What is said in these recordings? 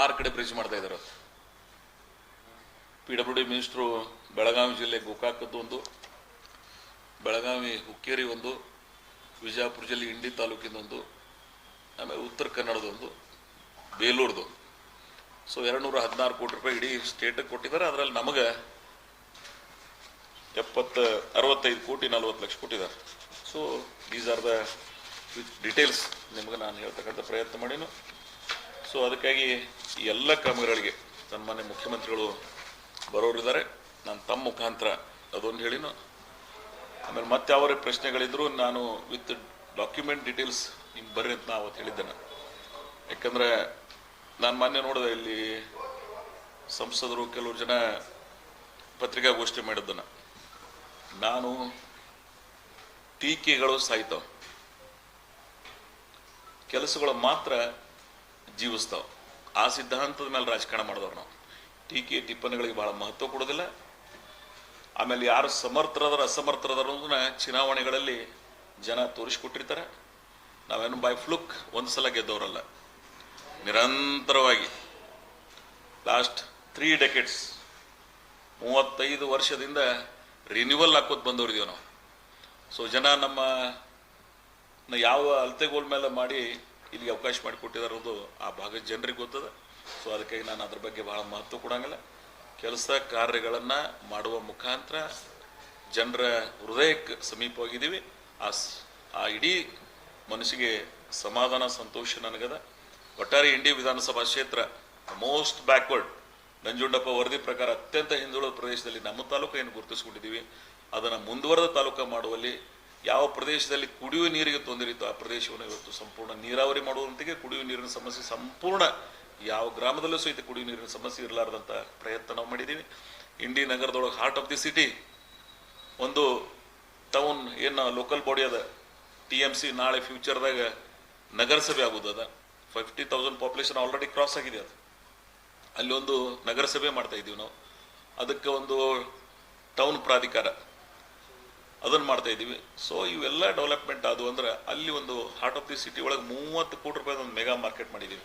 ಆರು ಕಡೆ ಬ್ರಿಡ್ಜ್ ಮಾಡ್ತಾ ಇದ್ದಾರೆ. P W D minister Belagavi ಜಿಲ್ಲೆ ಗೋಕಾಕದ್ದು ಒಂದು, ಬೆಳಗಾವಿ ಹುಕ್ಕೇರಿ ಒಂದು ವಿಜಯಪುರ ಜಿಲ್ಲೆ ಇಂಡಿ ತಾಲೂಕಿನೊಂದು ಆಮೇಲೆ ಉತ್ತರ ಕನ್ನಡದೊಂದು ಬೇಲೂರ್ದು. ಸೊ ಎರಡು ನೂರ ಹದಿನಾರು ಕೋಟಿ ರೂಪಾಯಿ ಇಡೀ ಸ್ಟೇಟಿಗೆ ಕೊಟ್ಟಿದ್ದಾರೆ. ಅದರಲ್ಲಿ ನಮಗೆ ಎಪ್ಪತ್ತು, ಅರವತ್ತೈದು ಕೋಟಿ, ನಲ್ವತ್ತು ಲಕ್ಷ ಕೊಟ್ಟಿದ್ದಾರೆ. So these are the details ನಿಮಗೆ ನಾನು ಹೇಳ್ತಕ್ಕಂಥ ಪ್ರಯತ್ನ ಮಾಡೀನು. ಸೊ ಅದಕ್ಕಾಗಿ ಈ ಎಲ್ಲ ಕ್ರಮಗಳಿಗೆ ಸನ್ಮಾನ್ಯ ಮುಖ್ಯಮಂತ್ರಿಗಳು ಬರೋರಿದ್ದಾರೆ. ನಾನು ತಮ್ಮ ಮುಖಾಂತರ ಅದೊಂದು ಹೇಳಿನು. ಆಮೇಲೆ ಮತ್ತೆ ಅವರ ಪ್ರಶ್ನೆಗಳಿದ್ರು, ನಾನು ವಿತ್ ಡಾಕ್ಯುಮೆಂಟ್ ಡೀಟೇಲ್ಸ್ ನಿಮ್ಗೆ ಬರ್ರಿ ಅಂತ ನಾವು ಅವತ್ತು ಹೇಳಿದ್ದೆ ನಾನು ಯಾಕಂದ್ರೆ ನಾನು ಮೊನ್ನೆ ನೋಡಿದೆ, ಇಲ್ಲಿ ಸಂಸದರು ಕೆಲವು ಜನ ಪತ್ರಿಕಾಗೋಷ್ಠಿ ಮಾಡಿದ್ದನ್ನು. ನಾನು ಟೀಕೆಗಳು ಸಾಯ್ತಾವ ಕೆಲಸಗಳು ಮಾತ್ರ ಜೀವಿಸ್ತಾವ. ಆ ಸಿದ್ಧಾಂತದ ಮೇಲೆ ರಾಜಕಾರಣ ಮಾಡಿದವ್ರು ನಾವು. ಟೀಕೆ ಟಿಪ್ಪಣಿಗಳಿಗೆ ಬಹಳ ಮಹತ್ವ ಕೊಡೋದಿಲ್ಲ ಆಮೇಲೆ ಯಾರು ಸಮರ್ಥರದರ ಅಸಮರ್ಥರದರ ಅನ್ನೋದನ್ನ ಚುನಾವಣೆಗಳಲ್ಲಿ ಜನ ತೋರಿಸ್ಕೊಟ್ಟಿರ್ತಾರೆ. ನಾವೇನು ಬೈ ಫ್ಲುಕ್ ಒಂದು ಸಲ ಗೆದ್ದವರಲ್ಲ. ನಿರಂತರವಾಗಿ. ಲಾಸ್ಟ್ ತ್ರೀ ಡೆಕೆಟ್ಸ್ ಮೂವತ್ತೈದು ವರ್ಷದಿಂದ ರಿನ್ಯೂವಲ್ ಹಾಕೋದು ಬಂದವರಿದ್ದೀವಿ ನಾವು. ಸೊ ಜನ ನಮ್ಮ ಯಾವ ಅಳತೆಗೋಲ್ ಮೇಲೆ ಮಾಡಿ ಇಲ್ಲಿಗೆ ಅವಕಾಶ ಮಾಡಿಕೊಟ್ಟಿದ್ದಾರೆ ಅನ್ನೋದು ಆ ಭಾಗದ ಜನರಿಗೆ ಗೊತ್ತದ. ಸೊ ಅದಕ್ಕಾಗಿ ನಾನು ಅದ್ರ ಬಗ್ಗೆ ಬಹಳ ಮಹತ್ವ ಕೊಡಂಗಿಲ್ಲ. ಕೆಲಸ ಕಾರ್ಯಗಳನ್ನು ಮಾಡುವ ಮುಖಾಂತರ ಜನರ ಹೃದಯಕ್ಕೆ ಸಮೀಪವಾಗಿದ್ದೀವಿ. ಆ ಆ ಇಡೀ ಮನಸ್ಸಿಗೆ ಸಮಾಧಾನ, ಸಂತೋಷ ನನಗದ. ಒಟ್ಟಾರೆ ಇಂಡಿ ವಿಧಾನಸಭಾ ಕ್ಷೇತ್ರ ಮೋಸ್ಟ್ ಬ್ಯಾಕ್ವರ್ಡ್ ನಂಜುಂಡಪ್ಪ ವರದಿ ಪ್ರಕಾರ ಅತ್ಯಂತ ಹಿಂದುಳಿದ ಪ್ರದೇಶದಲ್ಲಿ ನಮ್ಮ ತಾಲೂಕು ಏನು ಗುರುತಿಸ್ಕೊಂಡಿದ್ದೀವಿ. ಅದನ್ನು ಮುಂದುವರೆದ ತಾಲೂಕು ಮಾಡುವಲ್ಲಿ ಯಾವ ಪ್ರದೇಶದಲ್ಲಿ ಕುಡಿಯುವ ನೀರಿಗೆ ತೊಂದರೆ ಇತ್ತು ಆ ಪ್ರದೇಶವನ್ನು ಇವತ್ತು ಸಂಪೂರ್ಣ ನೀರಾವರಿ ಮಾಡುವಂತೆಗೆ ಕುಡಿಯುವ ನೀರಿನ ಸಮಸ್ಯೆ ಸಂಪೂರ್ಣ ಯಾವ ಗ್ರಾಮದಲ್ಲೂ ಸಹಿತ ಕುಡಿಯುವ ನೀರಿನ ಸಮಸ್ಯೆ ಇರಲಾರ್ದಂಥ ಪ್ರಯತ್ನ ನಾವು ಮಾಡಿದ್ದೀವಿ. ಇಂಡಿ ನಗರದೊಳಗೆ ಹಾರ್ಟ್ ಆಫ್ ದಿ ಸಿಟಿ ಒಂದು ಟೌನ್ ಏನು ಲೋಕಲ್ ಬಾಡಿ ಅದ ಟಿ ಎಂ ಸಿ ನಾಳೆ ಫ್ಯೂಚರ್ದಾಗ ನಗರಸಭೆ ಆಗೋದದ fifty thousand population already cross ಆಗಿದೆ ಅದು. ಅಲ್ಲಿ ಒಂದು ನಗರಸಭೆ ಮಾಡ್ತಾ ಇದ್ದೀವಿ ನಾವು. ಅದಕ್ಕೆ ಒಂದು ಟೌನ್ ಪ್ರಾಧಿಕಾರ. ಅದನ್ನು ಮಾಡ್ತಾ ಇದ್ದೀವಿ. ಸೊ ಇವೆಲ್ಲ ಡೆವಲಪ್ಮೆಂಟ್ ಆದವು ಅಂದ್ರೆ ಅಲ್ಲಿ ಒಂದು ಹಾರ್ಟ್ ಆಫ್ ದಿ ಸಿಟಿ ಒಳಗೆ ಮೂವತ್ತು ಕೋಟಿ ರೂಪಾಯಿ ಒಂದು ಮೆಗಾ ಮಾರ್ಕೆಟ್ ಮಾಡಿದ್ದೀವಿ.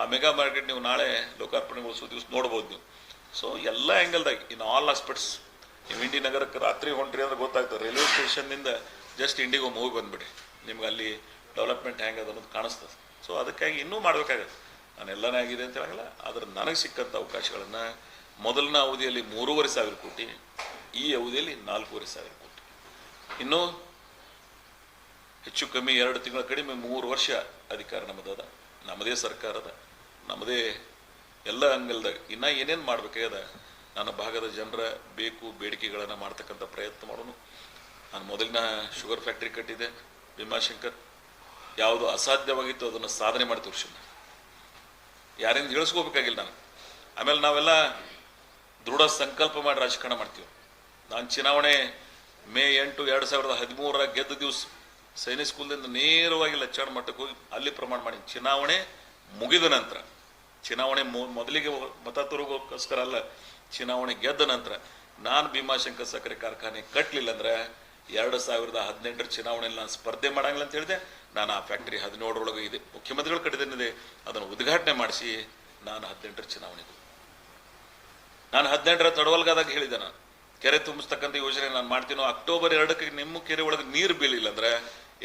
ಆ ಮೆಗಾ ಮಾರ್ಕೆಟ್ ನೀವು ನಾಳೆ ಲೋಕಾರ್ಪಣೆಗೊಳಿಸೋ ದಿವಸ ನೋಡ್ಬೋದು ನೀವು. ಸೊ ಎಲ್ಲ ಆ್ಯಂಗಲ್ದಾಗ ಇನ್ ಆಲ್ ಆಸ್ಪೆಕ್ಟ್ಸ್ ನೀವು ಇಂಡಿ ನಗರಕ್ಕೆ ರಾತ್ರಿ ಹೊಂಟ್ರಿ ಅಂದ್ರೆ ಗೊತ್ತಾಗ್ತದೆ. ರೈಲ್ವೆ ಸ್ಟೇಷನ್ನಿಂದ ಜಸ್ಟ್ ಇಂಡಿಗೆ ಹೋಗಿ ಬಂದ್ಬಿಡಿ. ನಿಮ್ಗೆ ಅಲ್ಲಿ ಡೆವಲಪ್ಮೆಂಟ್ ಹೆಂಗೆ ಅನ್ನೋದು ಕಾಣಿಸ್ತದೆ. ಸೊ ಅದಕ್ಕಾಗಿ ಇನ್ನೂ ಮಾಡಬೇಕಾಗತ್ತೆ. ನಾನು ಎಲ್ಲನೇ ಆಗಿದೆ ಅಂತ ಹೇಳಂಗಿಲ್ಲ. ಆದರೆ ನನಗೆ ಸಿಕ್ಕಂಥ ಅವಕಾಶಗಳನ್ನು ಮೊದಲನೇ ಅವಧಿಯಲ್ಲಿ ಮೂರುವರೆ ಸಾವಿರ ಕೋಟಿ, ಈ ಅವಧಿಯಲ್ಲಿ ನಾಲ್ಕೂವರೆ ಸಾವಿರ ಕೋಟಿ. ಇನ್ನು ಹೆಚ್ಚು ಕಮ್ಮಿ ಎರಡು ತಿಂಗಳ ಕಡಿಮೆ ಮೂರು ವರ್ಷ ಅಧಿಕಾರ ನಮ್ಮದದ. ನಮ್ಮದೇ ಸರ್ಕಾರದ, ನಮ್ಮದೇ ಎಲ್ಲ ಅಂಗಲ್ದಾಗ. ಇನ್ನೂ ಏನೇನು ಮಾಡ್ಬೇಕಾಗ್ಯದ ನನ್ನ ಭಾಗದ ಜನರ ಬೇಕು, ಬೇಡಿಕೆಗಳನ್ನು ಮಾಡ್ತಕ್ಕಂಥ ಪ್ರಯತ್ನ ಮಾಡೋನು. ನಾನು ಮೊದಲಿನ ಶುಗರ್ ಫ್ಯಾಕ್ಟ್ರಿ ಕಟ್ಟಿದ್ದೆ, ಭೀಮಾಶಂಕರ್. ಯಾವುದು ಅಸಾಧ್ಯವಾಗಿತ್ತು ಅದನ್ನು ಸಾಧನೆ ಮಾಡಿ ತೋರಿಸಿದ್ದೆ ಯಾರಿಂದ ಇಳಿಸ್ಕೋಬೇಕಾಗಿಲ್ಲ ನಾನು. ಆಮೇಲೆ ನಾವೆಲ್ಲ ದೃಢ ಸಂಕಲ್ಪ ಮಾಡಿ ರಾಜಕಾರಣ ಮಾಡ್ತೀವಿ. ನಾನು ಚುನಾವಣೆ ಮೇ ಎಂಟು ಎರಡು ಸಾವಿರದ ಹದಿಮೂರರ ಗೆದ್ದ ದಿವಸ ಸೈನಿಕ್ ಸ್ಕೂಲ್ದಿಂದ ನೇರವಾಗಿ ಲಚ್ಚಾಣ ಮಟ್ಟಕ್ಕೆ ಹೋಗಿ ಅಲ್ಲಿ ಪ್ರಮಾಣ ಮಾಡಿ ಚುನಾವಣೆ ಮುಗಿದ ನಂತರ, ಚುನಾವಣೆ ಮೊದಲಿಗೆ ಮತ ತರುಗೋಸ್ಕರ ಅಲ್ಲ, ಚುನಾವಣೆ ಗೆದ್ದ ನಂತರ ನಾನು ಭೀಮಾಶಂಕರ್ ಸಕ್ಕರೆ ಕಾರ್ಖಾನೆ ಕಟ್ಟಲಿಲ್ಲ ಅಂದ್ರೆ ಎರಡು ಸಾವಿರದ ಹದಿನೆಂಟರ ಚುನಾವಣೆಯಲ್ಲಿ ನಾನು ಸ್ಪರ್ಧೆ ಮಾಡಂಗಿಲ್ಲ ಅಂತ ಹೇಳಿದೆ. ನಾನು ಆ ಫ್ಯಾಕ್ಟ್ರಿ ಹದಿನೇಳರೊಳಗೆ ಇದೆ. ಮುಖ್ಯಮಂತ್ರಿಗಳು ಕಟ್ಟಿದ್ದೇನಿದೆ, ಅದನ್ನು ಉದ್ಘಾಟನೆ ಮಾಡಿಸಿ ನಾನು ಹದಿನೆಂಟರ ಚುನಾವಣೆಗೆ. ನಾನು ಹದಿನೆಂಟರ ತಡವಲ್ಗಾದಾಗ ಹೇಳಿದೆ ನಾನು. ಕೆರೆ ತುಂಬಿಸ್ತಕ್ಕಂಥ ಯೋಜನೆ ನಾನು ಮಾಡ್ತೀನೋ, ಅಕ್ಟೋಬರ್ ಎರಡಕ್ಕೆ ನಿಮ್ಮ ಕೆರೆ ಒಳಗೆ ನೀರು ಬೀಳಿಲ್ಲ ಅಂದ್ರೆ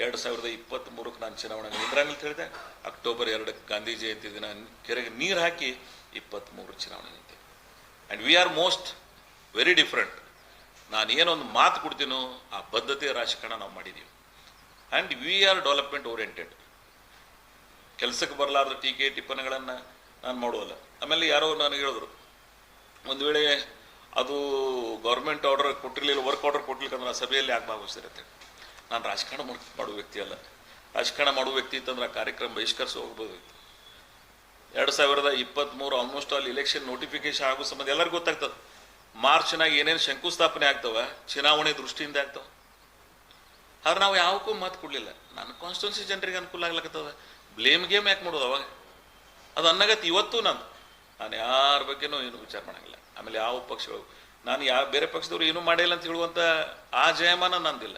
ಎರಡು ಸಾವಿರದ ಇಪ್ಪತ್ತ್ ಮೂರಕ್ಕೆ ನಾನು ಚುನಾವಣೆ ನಿಂದ್ರಂಗಿಲ್ಲ ಹೇಳಿದೆ? ಅಕ್ಟೋಬರ್ ಎರಡಕ್ಕೆ ಗಾಂಧಿ ಜಯಂತಿ ದಿನ ಕೆರೆಗೆ ನೀರು ಹಾಕಿ ಇಪ್ಪತ್ತ್ಮೂರು ಚುನಾವಣೆ ನಿಂತೆ. And we are most very different ನಾನು ಏನೊಂದು ಮಾತು ಕೊಡ್ತೀನೋ, ಆ ಬದ್ಧತೆ ರಾಜಕಾರಣ ನಾವು ಮಾಡಿದ್ದೀವಿ and we are development oriented ಕೆಲಸಕ್ಕೆ ಬರಲಾರ್ದ ಟೀಕೆ ಟಿಪ್ಪಣಿಗಳನ್ನು ನಾನು ಮಾಡುವಲ್ಲ. ಆಮೇಲೆ ಯಾರೋ ನನಗೆ ಹೇಳಿದ್ರು, ಒಂದು ವೇಳೆ ಅದು ಗೌರ್ಮೆಂಟ್ ಆರ್ಡರ್ ಕೊಟ್ಟಿರಲಿಲ್ಲ ವರ್ಕ್ ಆರ್ಡರ್ ಕೊಟ್ಟಿರ್ಲಿಕ್ಕೆ ಆ ಸಭೆಯಲ್ಲಿ ಯಾಕೆ ಭಾಗವಹಿಸಿರುತ್ತೆ ನಾನು ರಾಜಕಾರಣ ಮಾಡ್- ಮಾಡುವ ವ್ಯಕ್ತಿ ಅಲ್ಲ. ರಾಜಕಾರಣ ಮಾಡುವ ವ್ಯಕ್ತಿ ಇತ್ತಂದ್ರೆ ಆ ಕಾರ್ಯಕ್ರಮ ಬಹಿಷ್ಕರಿಸಿ ಹೋಗ್ಬೋದಿತ್ತು ಎರಡು ಸಾವಿರದ ಇಪ್ಪತ್ತ್ಮೂರು ಆಲ್ಮೋಸ್ಟ್ ಆಲ್ ಇಲೆಕ್ಷನ್ ನೋಟಿಫಿಕೇಶನ್ ಆಗೋ ಸಂಬಂಧ ಎಲ್ಲರಿಗೂ ಗೊತ್ತಾಗ್ತದೆ. ಮಾರ್ಚ್ನಾಗ ಏನೇನು ಶಂಕುಸ್ಥಾಪನೆ ಆಗ್ತವೆ, ಚುನಾವಣೆ ದೃಷ್ಟಿಯಿಂದ ಆಗ್ತವೆ. ಆದ್ರೆ ನಾವು ಯಾವಕ್ಕೂ ಮಾತು ಕೊಡಲಿಲ್ಲ. ನನ್ನ ಕಾನ್ಸ್ಟಿಟ್ಯೂನ್ಸಿ ಜನರಿಗೆ ಅನುಕೂಲ ಆಗ್ಲಕತ್ತದ. ಬ್ಲೇಮ್ ಗೇಮ್ ಯಾಕೆ ಮಾಡೋದು ಅವಾಗ? ಅದು ಅನ್ನಗತ್ತೆ ಇವತ್ತು ನಾನು ನಾನು ಯಾರ ಬಗ್ಗೆನೂ ಏನು ವಿಚಾರ ಮಾಡಂಗಿಲ್ಲ. ಆಮೇಲೆ ಯಾವ ಪಕ್ಷಗಳು? ನಾನು ಯಾವ, ಬೇರೆ ಪಕ್ಷದವ್ರು ಏನೂ ಮಾಡಿಲ್ಲ ಅಂತ ಹೇಳುವಂಥ ಆ ಜಯಮಾನ ನಂದಿಲ್ಲ.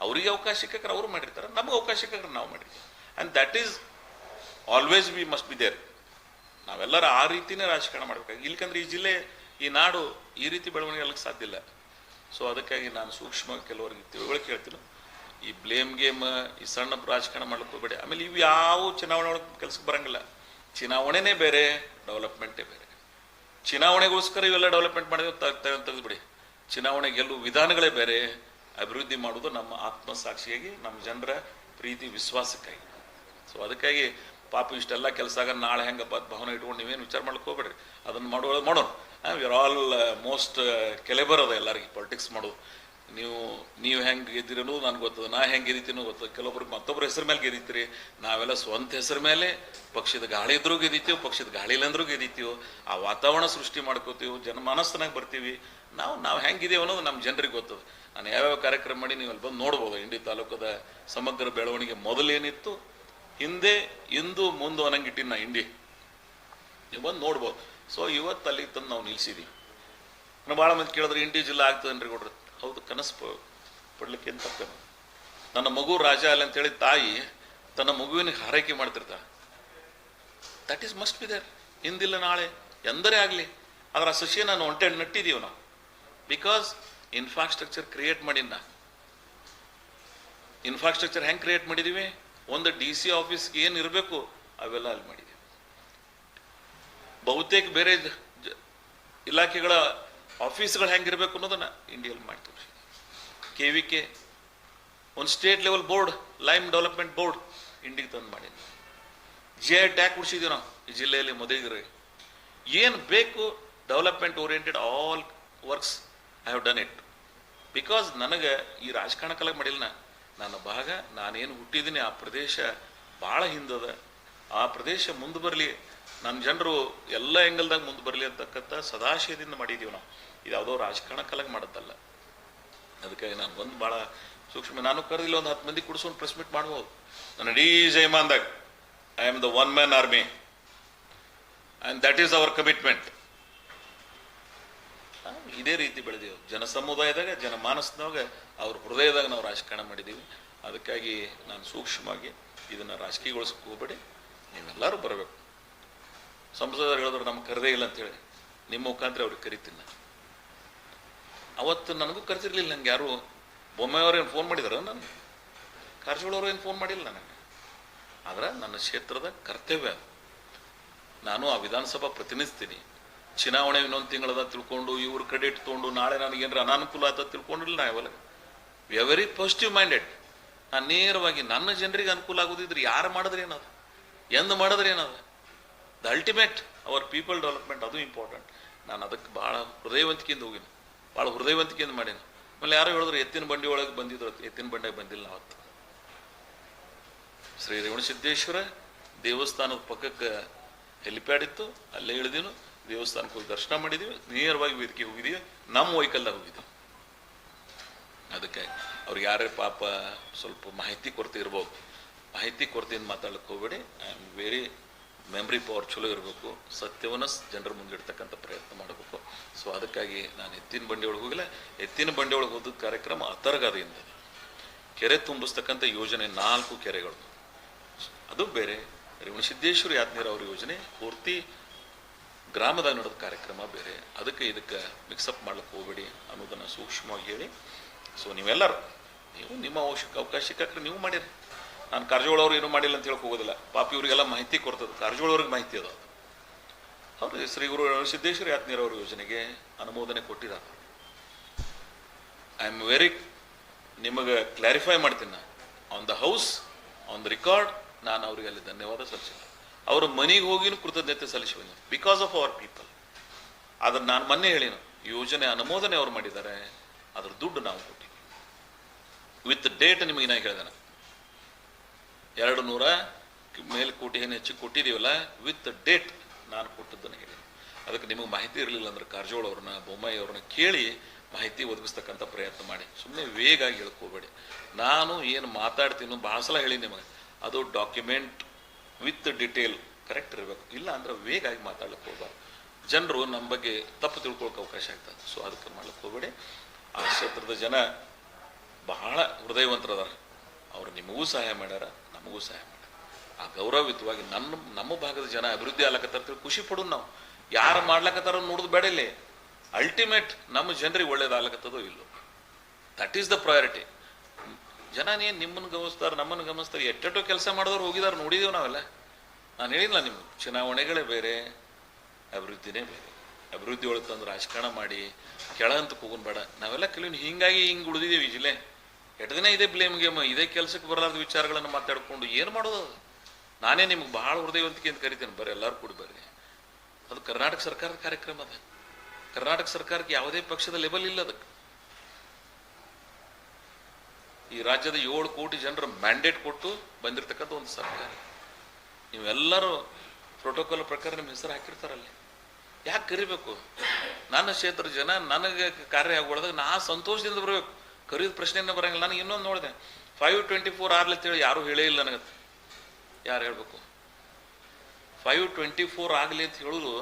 ಅವರಿಗೆ ಅವಕಾಶ ಸಿಕ್ಕಕ್ರೆ ಅವರು ಮಾಡಿರ್ತಾರೆ, ನಮಗೆ ಅವಕಾಶ ಸಿಕ್ಕಕ್ರೆ ನಾವು ಮಾಡಿರ್ತೀವಿ and that is always we must be there ನಾವೆಲ್ಲರೂ ಆ ರೀತಿನೇ ರಾಜಕಾರಣ ಮಾಡ್ಬೇಕಾಗಿ. ಇಲ್ಲಿಕಂದ್ರೆ ಈ ಜಿಲ್ಲೆ, ಈ ನಾಡು ಈ ರೀತಿ ಬೆಳವಣಿಗೆ ಆಗಲಿಕ್ಕೆ ಸಾಧ್ಯ ಇಲ್ಲ. ಸೊ ಅದಕ್ಕಾಗಿ ನಾನು ಸೂಕ್ಷ್ಮ ಕೆಲವರಿಗೆ ತಿಳುವಳಿಕೆ ಹೇಳ್ತೀನಿ. ಈ ಬ್ಲೇಮ್ ಗೇಮ್ ಈ ಸಣ್ಣ ರಾಜಕಾರಣ ಮಾಡ್ಲಿಕ್ಕೆ ಹೋಗ್ಬೇಡಿ. ಆಮೇಲೆ ಇವು ಯಾವ ಚುನಾವಣೆ ಒಳಗೆ ಕೆಲಸಕ್ಕೆ ಬರಂಗಿಲ್ಲ. ಚುನಾವಣೆನೇ ಬೇರೆ ಡೆವಲಪ್ಮೆಂಟೇ ಬೇರೆ. ಚುನಾವಣೆಗೋಸ್ಕರ ಇವೆಲ್ಲ ಡೆವಲಪ್ಮೆಂಟ್ ಮಾಡಿದ್ರೆ ತೆಗೆದುಬಿಡಿ ಚುನಾವಣೆ ಗೆಲ್ಲುವ ವಿಧಾನಗಳೇ ಬೇರೆ, ಅಭಿವೃದ್ಧಿ ಮಾಡೋದು ನಮ್ಮ ಆತ್ಮಸಾಕ್ಷಿಯಾಗಿ ನಮ್ಮ ಜನರ ಪ್ರೀತಿ, ವಿಶ್ವಾಸಕ್ಕಾಗಿ. ಸೊ ಅದಕ್ಕಾಗಿ ಪಾಪ ಇಷ್ಟೆಲ್ಲ ಕೆಲಸ ಆಗ ನಾಳೆ ಹೆಂಗಪ್ಪ ಭವನ ಇಟ್ಕೊಂಡು ನೀವೇನು ವಿಚಾರ ಮಾಡ್ಕೋಬೇಡ್ರಿ ಅದನ್ನು ಮಾಡೋದು ಮಾಡೋಣ. ವಿರ್ ಆಲ್ ಮೋಸ್ಟ್ ಕೆಲೆಬರ್ ಅದ ಎಲ್ಲರಿಗೆ. ಪಾಲಿಟಿಕ್ಸ್ ಮಾಡೋದು. ನೀವು ನೀವು ಹೆಂಗೆ ಗೆದ್ದಿರೋ ನನಗೆ ಗೊತ್ತದ, ನಾ ಹೆಂಗೆ ಗೆದಿತೀನೋ ಗೊತ್ತದ. ಕೆಲವೊಬ್ರಿಗೆ ಮತ್ತೊಬ್ಬರ ಹೆಸರು ಮೇಲೆ ಗೆದಿತೀರಿ. ನಾವೆಲ್ಲ ಸ್ವಂತ ಹೆಸರು ಮೇಲೆ ಪಕ್ಷದ ಗಾಳಿ ಇದ್ರೂ ಗೆದಿತೀವಿ ಪಕ್ಷದ ಗಾಳಿ ಇಲ್ಲಂದ್ರೂ ಗೆದಿತೀವಿ ಆ ವಾತಾವರಣ ಸೃಷ್ಟಿ ಮಾಡ್ಕೋತೀವಿ ಜನ ಮನಸ್ಸನಾಗ ಬರ್ತೀವಿ. ನಾವು ನಾವು ಹೆಂಗಿದೀವಿ ಅನ್ನೋದು ನಮ್ಮ ಜನರಿಗೆ ಗೊತ್ತದ. ನಾನು ಯಾವ್ಯಾವ ಕಾರ್ಯಕ್ರಮ ಮಾಡಿ ನೀವು ಅಲ್ಲಿ ಬಂದು ನೋಡ್ಬೋದು. ಇಂಡಿ ತಾಲೂಕದ ಸಮಗ್ರ ಬೆಳವಣಿಗೆ ಮೊದಲೇನಿತ್ತು, ಹಿಂದೆ, ಇಂದು, ಮುಂದೆ ಅನ್ನಂಗಿಟ್ಟಿನ ನಾ ಇಂಡಿ. ನೀವು ಬಂದು ನೋಡ್ಬೋದು. ಸೊ ಇವತ್ತು ಅಲ್ಲಿಗೆ ತಂದು ನಾವು ನಿಲ್ಲಿಸಿದ್ದೀವಿ ನಾನು ಭಾಳ ಮಂದಿ ಕೇಳಿದ್ರೆ ಇಂಡಿ ಜಿಲ್ಲಾ ಆಗ್ತದೇನ್ರಿ ಕೊಡ್ರಿ ಹೌದು, ಕನಸು ಪಡ್ಲಿಕ್ಕೆ ಏನು ನನ್ನ ಮಗು ರಾಜ ಅಲ್ಲ ಅಂತೇಳಿ ತಾಯಿ ತನ್ನ ಮಗುವಿನ ಹಾರೈಕೆ ಮಾಡ್ತಿರ್ತಾ. That is must be there ಹಿಂದಿಲ್ಲ ನಾಳೆ ಎಂದರೆ ಆಗಲಿ. ಅದರ ಸಸಿಯ ನಾನು ಒಂಟೆ ನಟ್ಟಿದ್ದೀವಿ ನಾವು. ಬಿಕಾಸ್ ಇನ್ಫ್ರಾಸ್ಟ್ರಕ್ಚರ್ ಕ್ರಿಯೇಟ್ ಮಾಡಿನ ಇನ್ಫ್ರಾಸ್ಟ್ರಕ್ಚರ್ ಹೆಂಗೆ ಕ್ರಿಯೇಟ್ ಮಾಡಿದೀವಿ? ಒಂದು ಡಿ ಸಿ ಆಫೀಸ್ಗೆ ಏನು ಇರಬೇಕು, ಅವೆಲ್ಲ ಅಲ್ಲಿ ಮಾಡಿದ್ದೀವಿ ಬಹುತೇಕ ಬೇರೆ ಇಲಾಖೆಗಳ ಆಫೀಸ್ಗಳು ಹೆಂಗಿರಬೇಕು ಅನ್ನೋದನ್ನ ಇಂಡಿಯಲ್ಲಿ ಮಾಡ್ತೀವಿ. ಕೆ ವಿ ಕೆ ಒಂದು state level board lime development board ಇಂಡಿಗೆ ತಂದು ಮಾಡಿ ಜಿ ಐ ಟ್ಯಾಕ್ ಕುಡ್ಸಿದೀವಿ ನಾವು ಈ ಜಿಲ್ಲೆಯಲ್ಲಿ ಮೊದಲಿಗರಿಗೆ. ಏನು ಬೇಕು development oriented all works I have done it because ನನಗೆ ಈ ರಾಜಕಾರಣ ಕಲಾಗ ಮಾಡಿಲ್ಲ. ನನ್ನ ಭಾಗ, ನಾನೇನು ಹುಟ್ಟಿದ್ದೀನಿ ಆ ಪ್ರದೇಶ ಭಾಳ ಹಿಂದದ, ಆ ಪ್ರದೇಶ ಮುಂದೆ ಬರಲಿ ನನ್ನ ಜನರು ಎಲ್ಲ ಎಂಗಲ್ದಾಗ ಮುಂದೆ ಬರಲಿ ಅಂತಕ್ಕಂಥ ಸದಾಶಯದಿಂದ ಮಾಡಿದ್ದೀವಿ ನಾವು. ಇದು ಯಾವುದೋ ರಾಜಕಾರಣ ಕಲಾಗ ಮಾಡೋದಲ್ಲ ಅದಕ್ಕಾಗಿ ನಾನು ಬಂದು ಭಾಳ ಸೂಕ್ಷ್ಮ. ನಾನು ಕರೆದಿಲ್ಲ ಒಂದು ಹತ್ತು ಮಂದಿ ಕುಡಿಸ್ಕೊಂಡು ಪ್ರೆಸ್ ಮೀಟ್ ಮಾಡ್ಬೋದು. ನನ್ನ ಇಡೀ ಜಯಮಾನ್ದಾಗ I am the one man army and that is our commitment ಇದೇ ರೀತಿ ಬೆಳೆದೀವಿ ಜನ ಸಮುದಾಯದಾಗ, ಜನ ಮಾನಸದಾಗ ಅವ್ರ ಹೃದಯದಾಗ ನಾವು ರಾಜಕಾರಣ ಮಾಡಿದ್ದೀವಿ ಅದಕ್ಕಾಗಿ ನಾನು ಸೂಕ್ಷ್ಮವಾಗಿ ಇದನ್ನು ರಾಜಕೀಯಗೊಳಿಸಕ್ಕೆ ಹೋಗ್ಬೇಡಿ. ನೀವೆಲ್ಲರೂ ಬರಬೇಕು. ಸಂಸದರು ಹೇಳಿದ್ರು, ನಮ್ಗೆ ಕರೆದೇ ಇಲ್ಲ ಅಂತೇಳಿ ನಿಮ್ಮ ಮುಖಾಂತರ ಅವ್ರಿಗೆ ಕರಿತೀನಿ ನಾನು. ಅವತ್ತು ನನಗೂ ಕರೆಸಿರ್ಲಿಲ್ಲ ನಂಗೆ ಯಾರು ಬೊಮ್ಮೆಯವ್ರೇನು ಫೋನ್ ಮಾಡಿದಾರ? ನಾನು ಕಾರಜೋಳವ್ರು ಏನು ಫೋನ್ ಮಾಡಿಲ್ಲ ನನಗೆ. ಆದ್ರೆ ನನ್ನ ಕ್ಷೇತ್ರದ ಕರ್ತವ್ಯ ನಾನು ಆ ವಿಧಾನಸಭಾ ಪ್ರತಿನಿಧಿಸ್ತೀನಿ. ಚುನಾವಣೆ ಇನ್ನೊಂದು ತಿಂಗಳದ ತಿಳ್ಕೊಂಡು ಇವ್ರ ಕ್ರೆಡಿಟ್ ತೊಗೊಂಡು ನಾಳೆ ನನಗೇನರ ಅನಾನುಕೂಲ ಆತ ತಿಳ್ಕೊಂಡಿಲ್ಲ ನಾ ಇವೆಲ್ಲ we are very positive minded ನಾನು ನೇರವಾಗಿ ನನ್ನ ಜನರಿಗೆ ಅನುಕೂಲ ಆಗೋದಿದ್ರೆ ಯಾರು ಮಾಡಿದ್ರೆ ಏನದು? ಎಂದು ಮಾಡಿದ್ರೆ ಏನದು? ಅಲ್ಟಿಮೇಟ್ ಅವರ್ ಪೀಪಲ್ ಡೆವಲಪ್ಮೆಂಟ್ ಅದು ಇಂಪಾರ್ಟೆಂಟ್ ನಾನು ಅದಕ್ಕೆ ಭಾಳ ಹೃದಯವಂತಿಕೆಯಿಂದ ಹೋಗಿನಿ. ಭಾಳ ಹೃದಯವಂತಿಕೆಯಿಂದ ಮಾಡೀನಿ. ಆಮೇಲೆ ಯಾರೋ ಹೇಳಿದ್ರು, ಎತ್ತಿನ ಬಂಡಿ ಒಳಗೆ ಬಂದಿದ್ರು, ಎತ್ತಿನ ಬಂಡಿಯಾಗ ಬಂದಿಲ್ಲ ಅವತ್ತು ಶ್ರೀ ರೇವಣಸಿದ್ದೇಶ್ವರ ದೇವಸ್ಥಾನದ ಪಕ್ಕಕ್ಕೆ ಹೆಲಿಪ್ಯಾಡ್ ಇತ್ತು, ಅಲ್ಲೇ ಇಳಿದೀನು. ದೇವಸ್ಥಾನಕ್ಕೆ ಹೋಗಿ ದರ್ಶನ ಮಾಡಿದೀವಿ. ನೇರವಾಗಿ ವೇದಿಕೆ ಹೋಗಿದೀವಿ. ನಮ್ಮ ವೈಕಲ್ದಾಗ ಹೋಗಿದ್ದೀವಿ ಅದಕ್ಕೆ ಅವ್ರಿಗೆ ಯಾರೇ ಪಾಪ ಸ್ವಲ್ಪ ಮಾಹಿತಿ ಕೊರತೆ ಇರ್ಬೋದು. ಮಾಹಿತಿ ಕೊರತೆಯಿಂದ ಮಾತಾಡಕ್ಕೆ ಹೋಗ್ಬೇಡಿ. I am very memory power ಚಲೋ ಇರಬೇಕು, ಸತ್ಯವನ್ನು ಜನರ ಮುಂದೆ ಇಡ್ತಕ್ಕಂಥ ಪ್ರಯತ್ನ ಮಾಡಬೇಕು. ಸೊ ಅದಕ್ಕಾಗಿ ನಾನು ಎತ್ತಿನ ಬಂಡಿ ಒಳಗೆ ಹೋಗಿಲ್ಲ. ಎತ್ತಿನ ಬಂಡಿ ಒಳಗೆ ಹೋದ ಕಾರ್ಯಕ್ರಮ ಅತರ್ಗದಿಂದ ಕೆರೆ ತುಂಬಿಸ್ತಕ್ಕಂಥ ಯೋಜನೆ ನಾಲ್ಕು ಕೆರೆಗಳು. ಅದು ಬೇರೆ. ರೇವಣಸಿದ್ದೇಶ್ವರ ಯಾತ್ನೀರ ಅವ್ರ ಯೋಜನೆ ಪೂರ್ತಿ ಗ್ರಾಮದಾಗ ನಡೆದ ಕಾರ್ಯಕ್ರಮ ಬೇರೆ. ಅದಕ್ಕೆ ಇದಕ್ಕೆ ಮಿಕ್ಸಪ್ ಮಾಡ್ಲಿಕ್ಕೆ ಹೋಗಬೇಡಿ ಅನ್ನೋದನ್ನು ಸೂಕ್ಷ್ಮವಾಗಿ ಹೇಳಿ. ಸೊ ನೀವೆಲ್ಲರೂ ನೀವು ನಿಮ್ಮ ಅವಶ್ಯಕ ಅವಕಾಶಕ್ಕಾಗಿ ನೀವು ಮಾಡಿರಿ. ನಾನು ಕಾರಜೋಳ ಅವ್ರು ಏನೂ ಮಾಡಿಲ್ಲ ಅಂತ ಹೇಳಕ್ ಹೋಗೋದಿಲ್ಲ. ಪಾಪ ಇವರಿಗೆಲ್ಲ ಮಾಹಿತಿ ಕೊಡ್ತದೆ. ಕಾರಜೋಳ ಮಾಹಿತಿ ಅದ. ಅವರು ಶ್ರೀ ಗುರು ಸಿದ್ದೇಶ್ವರ ಯಾತ್ನೀರ ಅವ್ರ ಯೋಜನೆಗೆ ಅನುಮೋದನೆ ಕೊಟ್ಟಿದ್ದಾರೆ. ಐ ಆಮ್ ವೆರಿ ನಿಮಗೆ ಕ್ಲಾರಿಫೈ ಮಾಡ್ತೀನಿ ನಾನು. On the house on the record ನಾನು ಅವರಿಗೆ ಅಲ್ಲಿ ಧನ್ಯವಾದ ಸಲ್ಲಿಸಿಲ್ಲ ಅವ್ರ ಮನೆಗೆ ಹೋಗಿನೂ ಕೃತಜ್ಞತೆ ಸಲ್ಲಿಸಿ ಬಂದೆ ಬಿಕಾಸ್ ಆಫ್ ಅವರ್ ಪೀಪಲ್ ಆದ್ರೆ ನಾನು ಮೊನ್ನೆ ಹೇಳಿನ. ಯೋಜನೆ ಅನುಮೋದನೆ ಅವ್ರು ಮಾಡಿದ್ದಾರೆ. ಅದ್ರ ದುಡ್ಡು ನಾವು ಕೊಟ್ಟಿದ್ದೀವಿ. ವಿತ್ ಡೇಟ್ ನಿಮಗೆ ನಾ ಹೇಳಿದೆ ನಾನು. ಎರಡು ನೂರ ಮೇಲೆ ಕೋಟಿ ಏನು ಹೆಚ್ಚು ಕೊಟ್ಟಿದ್ದೀವಲ್ಲ ವಿತ್ ಡೇಟ್ ನಾನು ಕೊಟ್ಟದ್ದನ್ನು ಹೇಳಿ. ಅದಕ್ಕೆ ನಿಮಗೆ ಮಾಹಿತಿ ಇರಲಿಲ್ಲ ಅಂದ್ರೆ ಕಾರಜೋಳ ಅವ್ರನ್ನ, ಬೊಮ್ಮಾಯಿ ಅವ್ರನ್ನ ಕೇಳಿ ಮಾಹಿತಿ ಒದಗಿಸ್ತಕ್ಕಂಥ ಪ್ರಯತ್ನ ಮಾಡಿ. ಸುಮ್ಮನೆ ವೇಗ ಹೇಳ್ಕೋಬೇಡಿ. ನಾನು ಏನು ಮಾತಾಡ್ತೀನೋ ಭಾಳ ಸಲ ಹೇಳಿ ನಿಮಗೆ. ಅದು ಡಾಕ್ಯುಮೆಂಟ್ ವಿತ್ ಡಿಟೇಲ್ ಕರೆಕ್ಟ್ ಇರಬೇಕು. ಇಲ್ಲ ಅಂದ್ರೆ ವೇಗ ಆಗಿ ಮಾತಾಡ್ಲಿಕ್ಕೆ ಹೋಗ್ಬಾರ್ದು. ಜನರು ನಮ್ಮ ಬಗ್ಗೆ ತಪ್ಪು ತಿಳ್ಕೊಳಕ್ಕೆ ಅವಕಾಶ ಆಗ್ತದೆ. ಸೊ ಅದಕ್ಕೆ ಮಾಡ್ಲಿಕ್ಕೆ ಹೋಗಬೇಡಿ. ಆ ಕ್ಷೇತ್ರದ ಜನ ಬಹಳ ಹೃದಯವಂತರದಾರ ಅವರು ನಿಮಗೂ ಸಹಾಯ ಮಾಡ್ಯಾರ. ನಮಗೂ ಸಹಾಯ ಮಾಡಿ ಆ ಗೌರವಯುತವಾಗಿ ನನ್ನ ನಮ್ಮ ಭಾಗದ ಜನ ಅಭಿವೃದ್ಧಿ ಆಗ್ಲಕತ್ತಾರ ಖುಷಿ ಪಡೋದು ನಾವು. ಯಾರು ಮಾಡ್ಲಕತ್ತಾರ ನೋಡೋದು ಬೇಡ ಇಲ್ಲಿ. ಅಲ್ಟಿಮೇಟ್ ನಮ್ಮ ಜನರಿಗೆ ಒಳ್ಳೇದಾಗ್ಲಕತ್ತದೋ ಇಲ್ಲೋ. ದಟ್ ಈಸ್ ದ ಪ್ರಯಾರಿಟಿ ಜನ ಏನ್ ನಿಮ್ಮನ್ನು ಗಮನಿಸ್ತಾರೆ, ನಮ್ಮನ್ನು ಗಮನಿಸ್ತಾರೆ ಎಟ್ಟೆಟ್ಟೋ ಕೆಲಸ ಮಾಡಿದವ್ರು ಹೋಗಿದಾರೆ ನೋಡಿದೀವಿ ನಾವೆಲ್ಲ. ನಾನು ಹೇಳಿಲ್ಲ ನಿಮ್ಗೆ, ಚುನಾವಣೆಗಳೇ ಬೇರೆ, ಅಭಿವೃದ್ಧಿನೇ ಬೇರೆ. ಅಭಿವೃದ್ಧಿ ಒಳಗೆ ತಂದು ರಾಜಕಾರಣ ಮಾಡಿ ಕೆಳಗಂತ ಕೂಗನ್ ಬೇಡ. ನಾವೆಲ್ಲ ಕೆಲವೊಂದು ಹಿಂಗಾಗಿ ಹಿಂಗೆ ಉಳಿದಿದ್ದೀವಿ ಜಿಲ್ಲೆ. ಎಷ್ಟು ದಿನ ಇದೇ ಬ್ಲೇಮ್ ಗೇಮ್ ಇದೇ ಕೆಲಸಕ್ಕೆ ಬರಲಾರ್ದ ವಿಚಾರಗಳನ್ನು ಮಾತಾಡ್ಕೊಂಡು ಏನು ಮಾಡೋದು ನಾನೇ ನಿಮ್ಗೆ ಭಾಳ ಹೃದಯವಂತಿಕೆ ಅಂತ ಕರಿತೇನೆ. ಬರ್ರಿ, ಎಲ್ಲರೂ ಕೂಡಿ ಬರ್ರಿ. ಅದು ಕರ್ನಾಟಕ ಸರ್ಕಾರದ ಕಾರ್ಯಕ್ರಮ ಅದ. ಕರ್ನಾಟಕ ಸರ್ಕಾರಕ್ಕೆ ಯಾವುದೇ ಪಕ್ಷದ ಲೆವೆಲ್ ಇಲ್ಲ ಅದಕ್ಕೆ. ಈ ರಾಜ್ಯದ ಏಳು ಕೋಟಿ ಜನರ ಮ್ಯಾಂಡೇಟ್ ಕೊಟ್ಟು ಬಂದಿರತಕ್ಕಂಥ ಒಂದು ಸರ್ಕಾರ. ನೀವೆಲ್ಲರೂ ಪ್ರೋಟೋಕಾಲ್ ಪ್ರಕಾರ ನಿಮ್ಮ ಹೆಸರು ಹಾಕಿರ್ತಾರಲ್ಲಿ. ಯಾಕೆ ಕರಿಬೇಕು? ನನ್ನ ಕ್ಷೇತ್ರ ಜನ ನನಗೆ ಕಾರ್ಯ ಆಗ್ಬಾರ್ದಾಗ ನಾ ಸಂತೋಷದಿಂದ ಬರಬೇಕು. ಕರೆಯೋದು ಪ್ರಶ್ನೆನೇ ಬರಂಗಿಲ್ಲ. ನನಗೆ ಇನ್ನೊಂದು ನೋಡಿದೆ. ಫೈವ್ ಟ್ವೆಂಟಿ ಫೋರ್ ಆಗ್ಲಿ ಅಂತೇಳಿ ಯಾರು ಹೇಳೇ ಇಲ್ಲ ನನಗೆ. ಯಾರು ಹೇಳ್ಬೇಕು? ಫೈವ್ ಟ್ವೆಂಟಿ ಫೋರ್ ಆಗಲಿ ಅಂತ ಹೇಳೋದು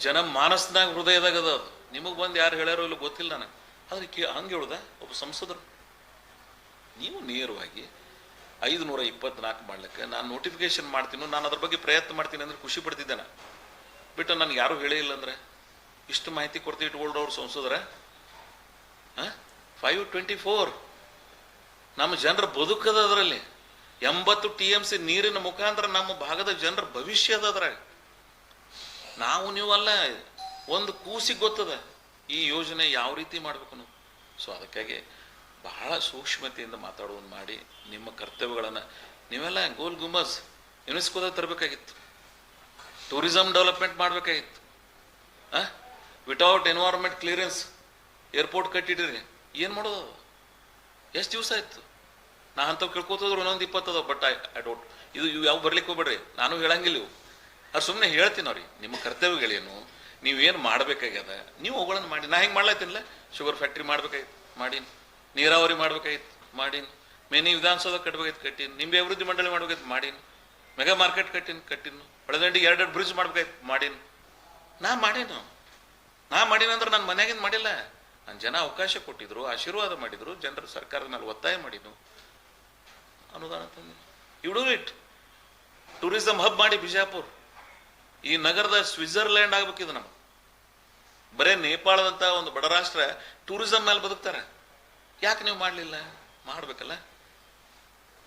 ಜನ ಮಾನಸ್ನಾಗ ಹೃದಯದಾಗ ಅದ ನಿಮಗೆ ಬಂದು ಯಾರು ಹೇಳ್ಯಾರೋ ಇಲ್ಲ ಗೊತ್ತಿಲ್ಲ ನನಗೆ. ಆದ್ರೆ ಕೇ ಹಂಗೆ ಹೇಳುದ? ಒಬ್ಬ ಸಂಸದರು. ನೀವು ನೇರವಾಗಿ ಐದು ನೂರ ಇಪ್ಪತ್ನಾಲ್ಕು ಮಾಡ್ಲಿಕ್ಕೆ ನಾನು ನೋಟಿಫಿಕೇಶನ್ ಮಾಡ್ತೀನಿ, ನಾನು ಅದ್ರ ಬಗ್ಗೆ ಪ್ರಯತ್ನ ಮಾಡ್ತೀನಿ ಅಂದ್ರೆ ಖುಷಿ ಪಡ್ತಿದ್ದೇನೆ. ಬಿಟ್ಟು ನನಗೆ ಯಾರು ಹೇಳೇ ಇಲ್ಲ ಅಂದ್ರೆ? ಇಷ್ಟು ಮಾಹಿತಿ ಕೊಡ್ತೀವಿ ಇಟ್ಕೊಂಡವ್ರು ಸಂಸದರ. Five twenty four. ನಮ್ಮ ಜನರ ಬದುಕದ ಅದರಲ್ಲಿ ಎಂಬತ್ತು ಟಿ ಎಂ ಸಿ ನೀರಿನ ಮುಖಾಂತರ ನಮ್ಮ ಭಾಗದ ಜನರ ಭವಿಷ್ಯ ಅದ ಅದ್ರಾಗ. ನಾವು ನೀವು ಅಲ್ಲ ಒಂದು ಕೂಸಿಗೆ ಗೊತ್ತದ ಈ ಯೋಜನೆ ಯಾವ ರೀತಿ ಮಾಡ್ಬೇಕು ನಾವು. ಸೊ ಅದಕ್ಕಾಗಿ ಬಹಳ ಸೂಕ್ಷ್ಮತೆಯಿಂದ ಮಾತಾಡೋದು ಮಾಡಿ ನಿಮ್ಮ ಕರ್ತವ್ಯಗಳನ್ನು. ನೀವೆಲ್ಲ ಗೋಲ್ ಗುಂಬಸ್ ಯುನೆಸ್ಕೋದಾಗ ತರಬೇಕಾಗಿತ್ತು. ಟೂರಿಸಮ್ ಡೆವಲಪ್ಮೆಂಟ್ ಮಾಡಬೇಕಾಗಿತ್ತು. ವಿತೌಟ್ ಎನ್ವೈರ್ಮೆಂಟ್ ಕ್ಲಿಯರೆನ್ಸ್ ಏರ್ಪೋರ್ಟ್ ಕಟ್ಟಿಡ್ರಿ ಏನು ಮಾಡೋದು? ಎಷ್ಟು ದಿವಸ ಆಯ್ತು? ನಾ ಅಂತ ಕೇಳ್ಕೊತದ್ರು ಒಂದೊಂದು ಇಪ್ಪತ್ತದ ಬಟ್ ಐ ಐ ಡೋಂಟ್ ಇದು ಇವು ಯಾವ ಬರ್ಲಿಕ್ಕೆ ಹೋಗ್ಬೇಡ್ರಿ? ನಾನು ಹೇಳಂಗಿಲ್ಲ ಇವು. ಅದು ಸುಮ್ಮನೆ ಹೇಳ್ತೀನಿ ಅವ್ರಿ ನಿಮ್ಮ ಕರ್ತವ್ಯಗಳೇನು? ನೀವೇನು ಮಾಡಬೇಕಾಗ್ಯದ? ನೀವು ಅವುಗಳನ್ನು ಮಾಡಿ, ನಾ ಹೆಂಗೆ ಮಾಡ್ಲತ್ತೀನಿಲ್ಲ ಶುಗರ್ ಫ್ಯಾಕ್ಟ್ರಿ ಮಾಡ್ಬೇಕಾಗಿತ್ತು ಮಾಡೀನಿ. ನೀರಾವರಿ ಮಾಡ್ಬೇಕಾಗಿತ್ತು ಮಾಡೀನಿ. ಮೇನಿ ವಿಧಾನಸೌಧ ಕಟ್ಬೇಕಾಗಿತ್ತು ಕಟ್ಟಿನ. ನಿಂಬೆ ಅಭಿವೃದ್ಧಿ ಮಂಡಳಿ ಮಾಡ್ಬೇಕಾಗಿತ್ತು ಮಾಡೀನಿ. ಮೆಗಾ ಮಾರ್ಕೆಟ್ ಕಟ್ಟಿನ ಕಟ್ಟಿನ. ಎರಡು ಎರಡು ಬ್ರಿಡ್ಜ್ ಮಾಡ್ಬೇಕಾಯ್ತು, ಮಾಡೀನಿ. ನಾ ಮಾಡೀನು? ನಾ ಮಾಡೀನಿ ಅಂದ್ರೆ ನನ್ನ ಮನೆಯಾಗಿಂದ ಮಾಡಿಲ್ಲ. ಜನ ಅವಕಾಶ ಕೊಟ್ಟಿದ್ರು, ಆಶೀರ್ವಾದ ಮಾಡಿದ್ರು, ಜನರ ಸರ್ಕಾರದ ಒತ್ತಾಯ ಮಾಡಿದ್ರು. ಅನುದಾನ ತಂದು you do it tourism hub ಮಾಡಿ ಬಿಜಾಪುರ್. ಈ ನಗರದ ಸ್ವಿಟ್ಜರ್ಲ್ಯಾಂಡ್ ಆಗ್ಬೇಕಿದು ನಮಗೆ. ಬರೇ ನೇಪಾಳದಂತ ಒಂದು ಬಡ ರಾಷ್ಟ್ರ ಟೂರಿಸಂ ಮೇಲೆ ಬದುಕ್ತಾರೆ. ಯಾಕೆ ನೀವು ಮಾಡಲಿಲ್ಲ? ಮಾಡಬೇಕಲ್ಲ.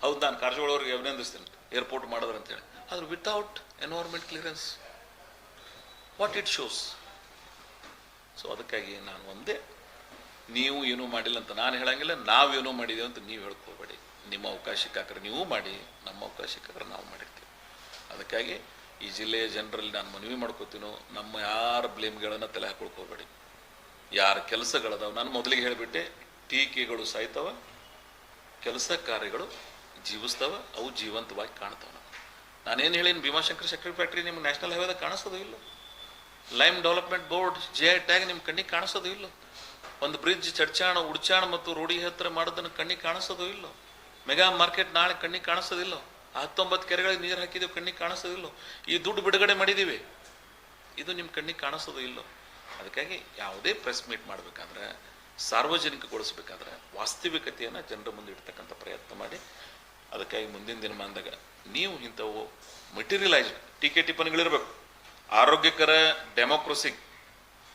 ಹೌದು, ನಾನು ಕಾರಜೋಳ ಅವ್ರಿಗೆ ಅಭಿನಂದಿಸ್ತೀನಿ. ಏರ್ಪೋರ್ಟ್ ಮಾಡಿದ್ರು ಅಂತೇಳಿ ಆದ್ರೆ without environment clearance what it shows so ಅದಕ್ಕಾಗಿ ನಾನು ಒಂದೇ ನೀವು ಏನೂ ಮಾಡಿಲ್ಲ ಅಂತ ನಾನು ಹೇಳಂಗಿಲ್ಲ, ನಾವು ಏನೋ ಮಾಡಿದ್ದೇವೆ ಅಂತ ನೀವು ಹೇಳ್ಕೋಬೇಡಿ. ನಿಮ್ಮ ಅವಕಾಶಕ್ಕಾದ್ರೆ ನೀವು ಮಾಡಿ, ನಮ್ಮ ಅವಕಾಶಕ್ಕಾದ್ರೆ ನಾವು ಮಾಡಿರ್ತೀವಿ. ಅದಕ್ಕಾಗಿ ಈ ಜಿಲ್ಲೆಯ ಜನರಲ್ಲಿ ನಾನು ಮನವಿ ಮಾಡ್ಕೋತೀನೋ, ನಮ್ಮ ಯಾರ ಬ್ಲೇಮ್ಗಳನ್ನು ತಲೆ ಹಾಕೊಳ್ಕೋಬೇಡಿ. ಯಾರ ಕೆಲಸಗಳದಾವ, ನಾನು ಮೊದಲಿಗೆ ಹೇಳಿಬಿಟ್ಟೆ, ಟೀಕೆಗಳು ಸಾಯ್ತವ, ಕೆಲಸ ಕಾರ್ಯಗಳು ಜೀವಿಸ್ತವ, ಅವು ಜೀವಂತವಾಗಿ ಕಾಣ್ತಾವ ನಾನೇನು ಹೇಳೀನಿ, ಭೀಮಾಶಂಕರ್ ಸಕ್ಕರೆ ಫ್ಯಾಕ್ಟ್ರಿ ನಿಮ್ಗೆ ನ್ಯಾಷನಲ್ ಹೈವೇದಾಗ ಕಾಣಿಸೋದು ಇಲ್ಲ. Lime development board, J tag ನಿಮ್ಮ ಕಣ್ಣಿಗೆ ಕಾಣಿಸೋದು ಇಲ್ಲ. ಒಂದು ಬ್ರಿಡ್ಜ್ ಚಡ್ಚಾಣ, ಉಡ್ಚಾಣ ಮತ್ತು ರೋಡಿ ಹತ್ರ ಮಾಡೋದನ್ನು ಕಣ್ಣಿಗೆ ಕಾಣಿಸೋದು ಇಲ್ಲೋ. ಮೆಗಾ ಮಾರ್ಕೆಟ್ ನಾಳೆ ಕಣ್ಣಿಗೆ ಕಾಣಿಸೋದಿಲ್ಲ ಹತ್ತೊಂಬತ್ತು ಕೆರೆಗಳಿಗೆ ನೀರು ಹಾಕಿದ್ದೀವಿ ಕಣ್ಣಿಗೆ ಕಾಣಿಸೋದಿಲ್ಲ ಈ ದುಡ್ಡು ಬಿಡುಗಡೆ ಮಾಡಿದ್ದೀವಿ. ಇದು ನಿಮ್ಮ ಕಣ್ಣಿಗೆ ಕಾಣಿಸೋದು ಇಲ್ಲೋ. ಅದಕ್ಕಾಗಿ ಯಾವುದೇ ಪ್ರೆಸ್ ಮೀಟ್ ಮಾಡಬೇಕಾದ್ರೆ, ಸಾರ್ವಜನಿಕಗೊಳಿಸ್ಬೇಕಾದ್ರೆ ವಾಸ್ತವಿಕತೆಯನ್ನು ಜನರ ಮುಂದೆ ಇಡ್ತಕ್ಕಂಥ ಪ್ರಯತ್ನ ಮಾಡಿ. ಅದಕ್ಕಾಗಿ ಮುಂದಿನ ದಿನಮಾನದಾಗ ನೀವು ಇಂಥವು ಮಟೀರಿಯಲೈಸ್ಡ್ ಟೀಕೆ ಟಿಪ್ಪಣಿಗಳಿರಬೇಕು. ಆರೋಗ್ಯಕರ democracy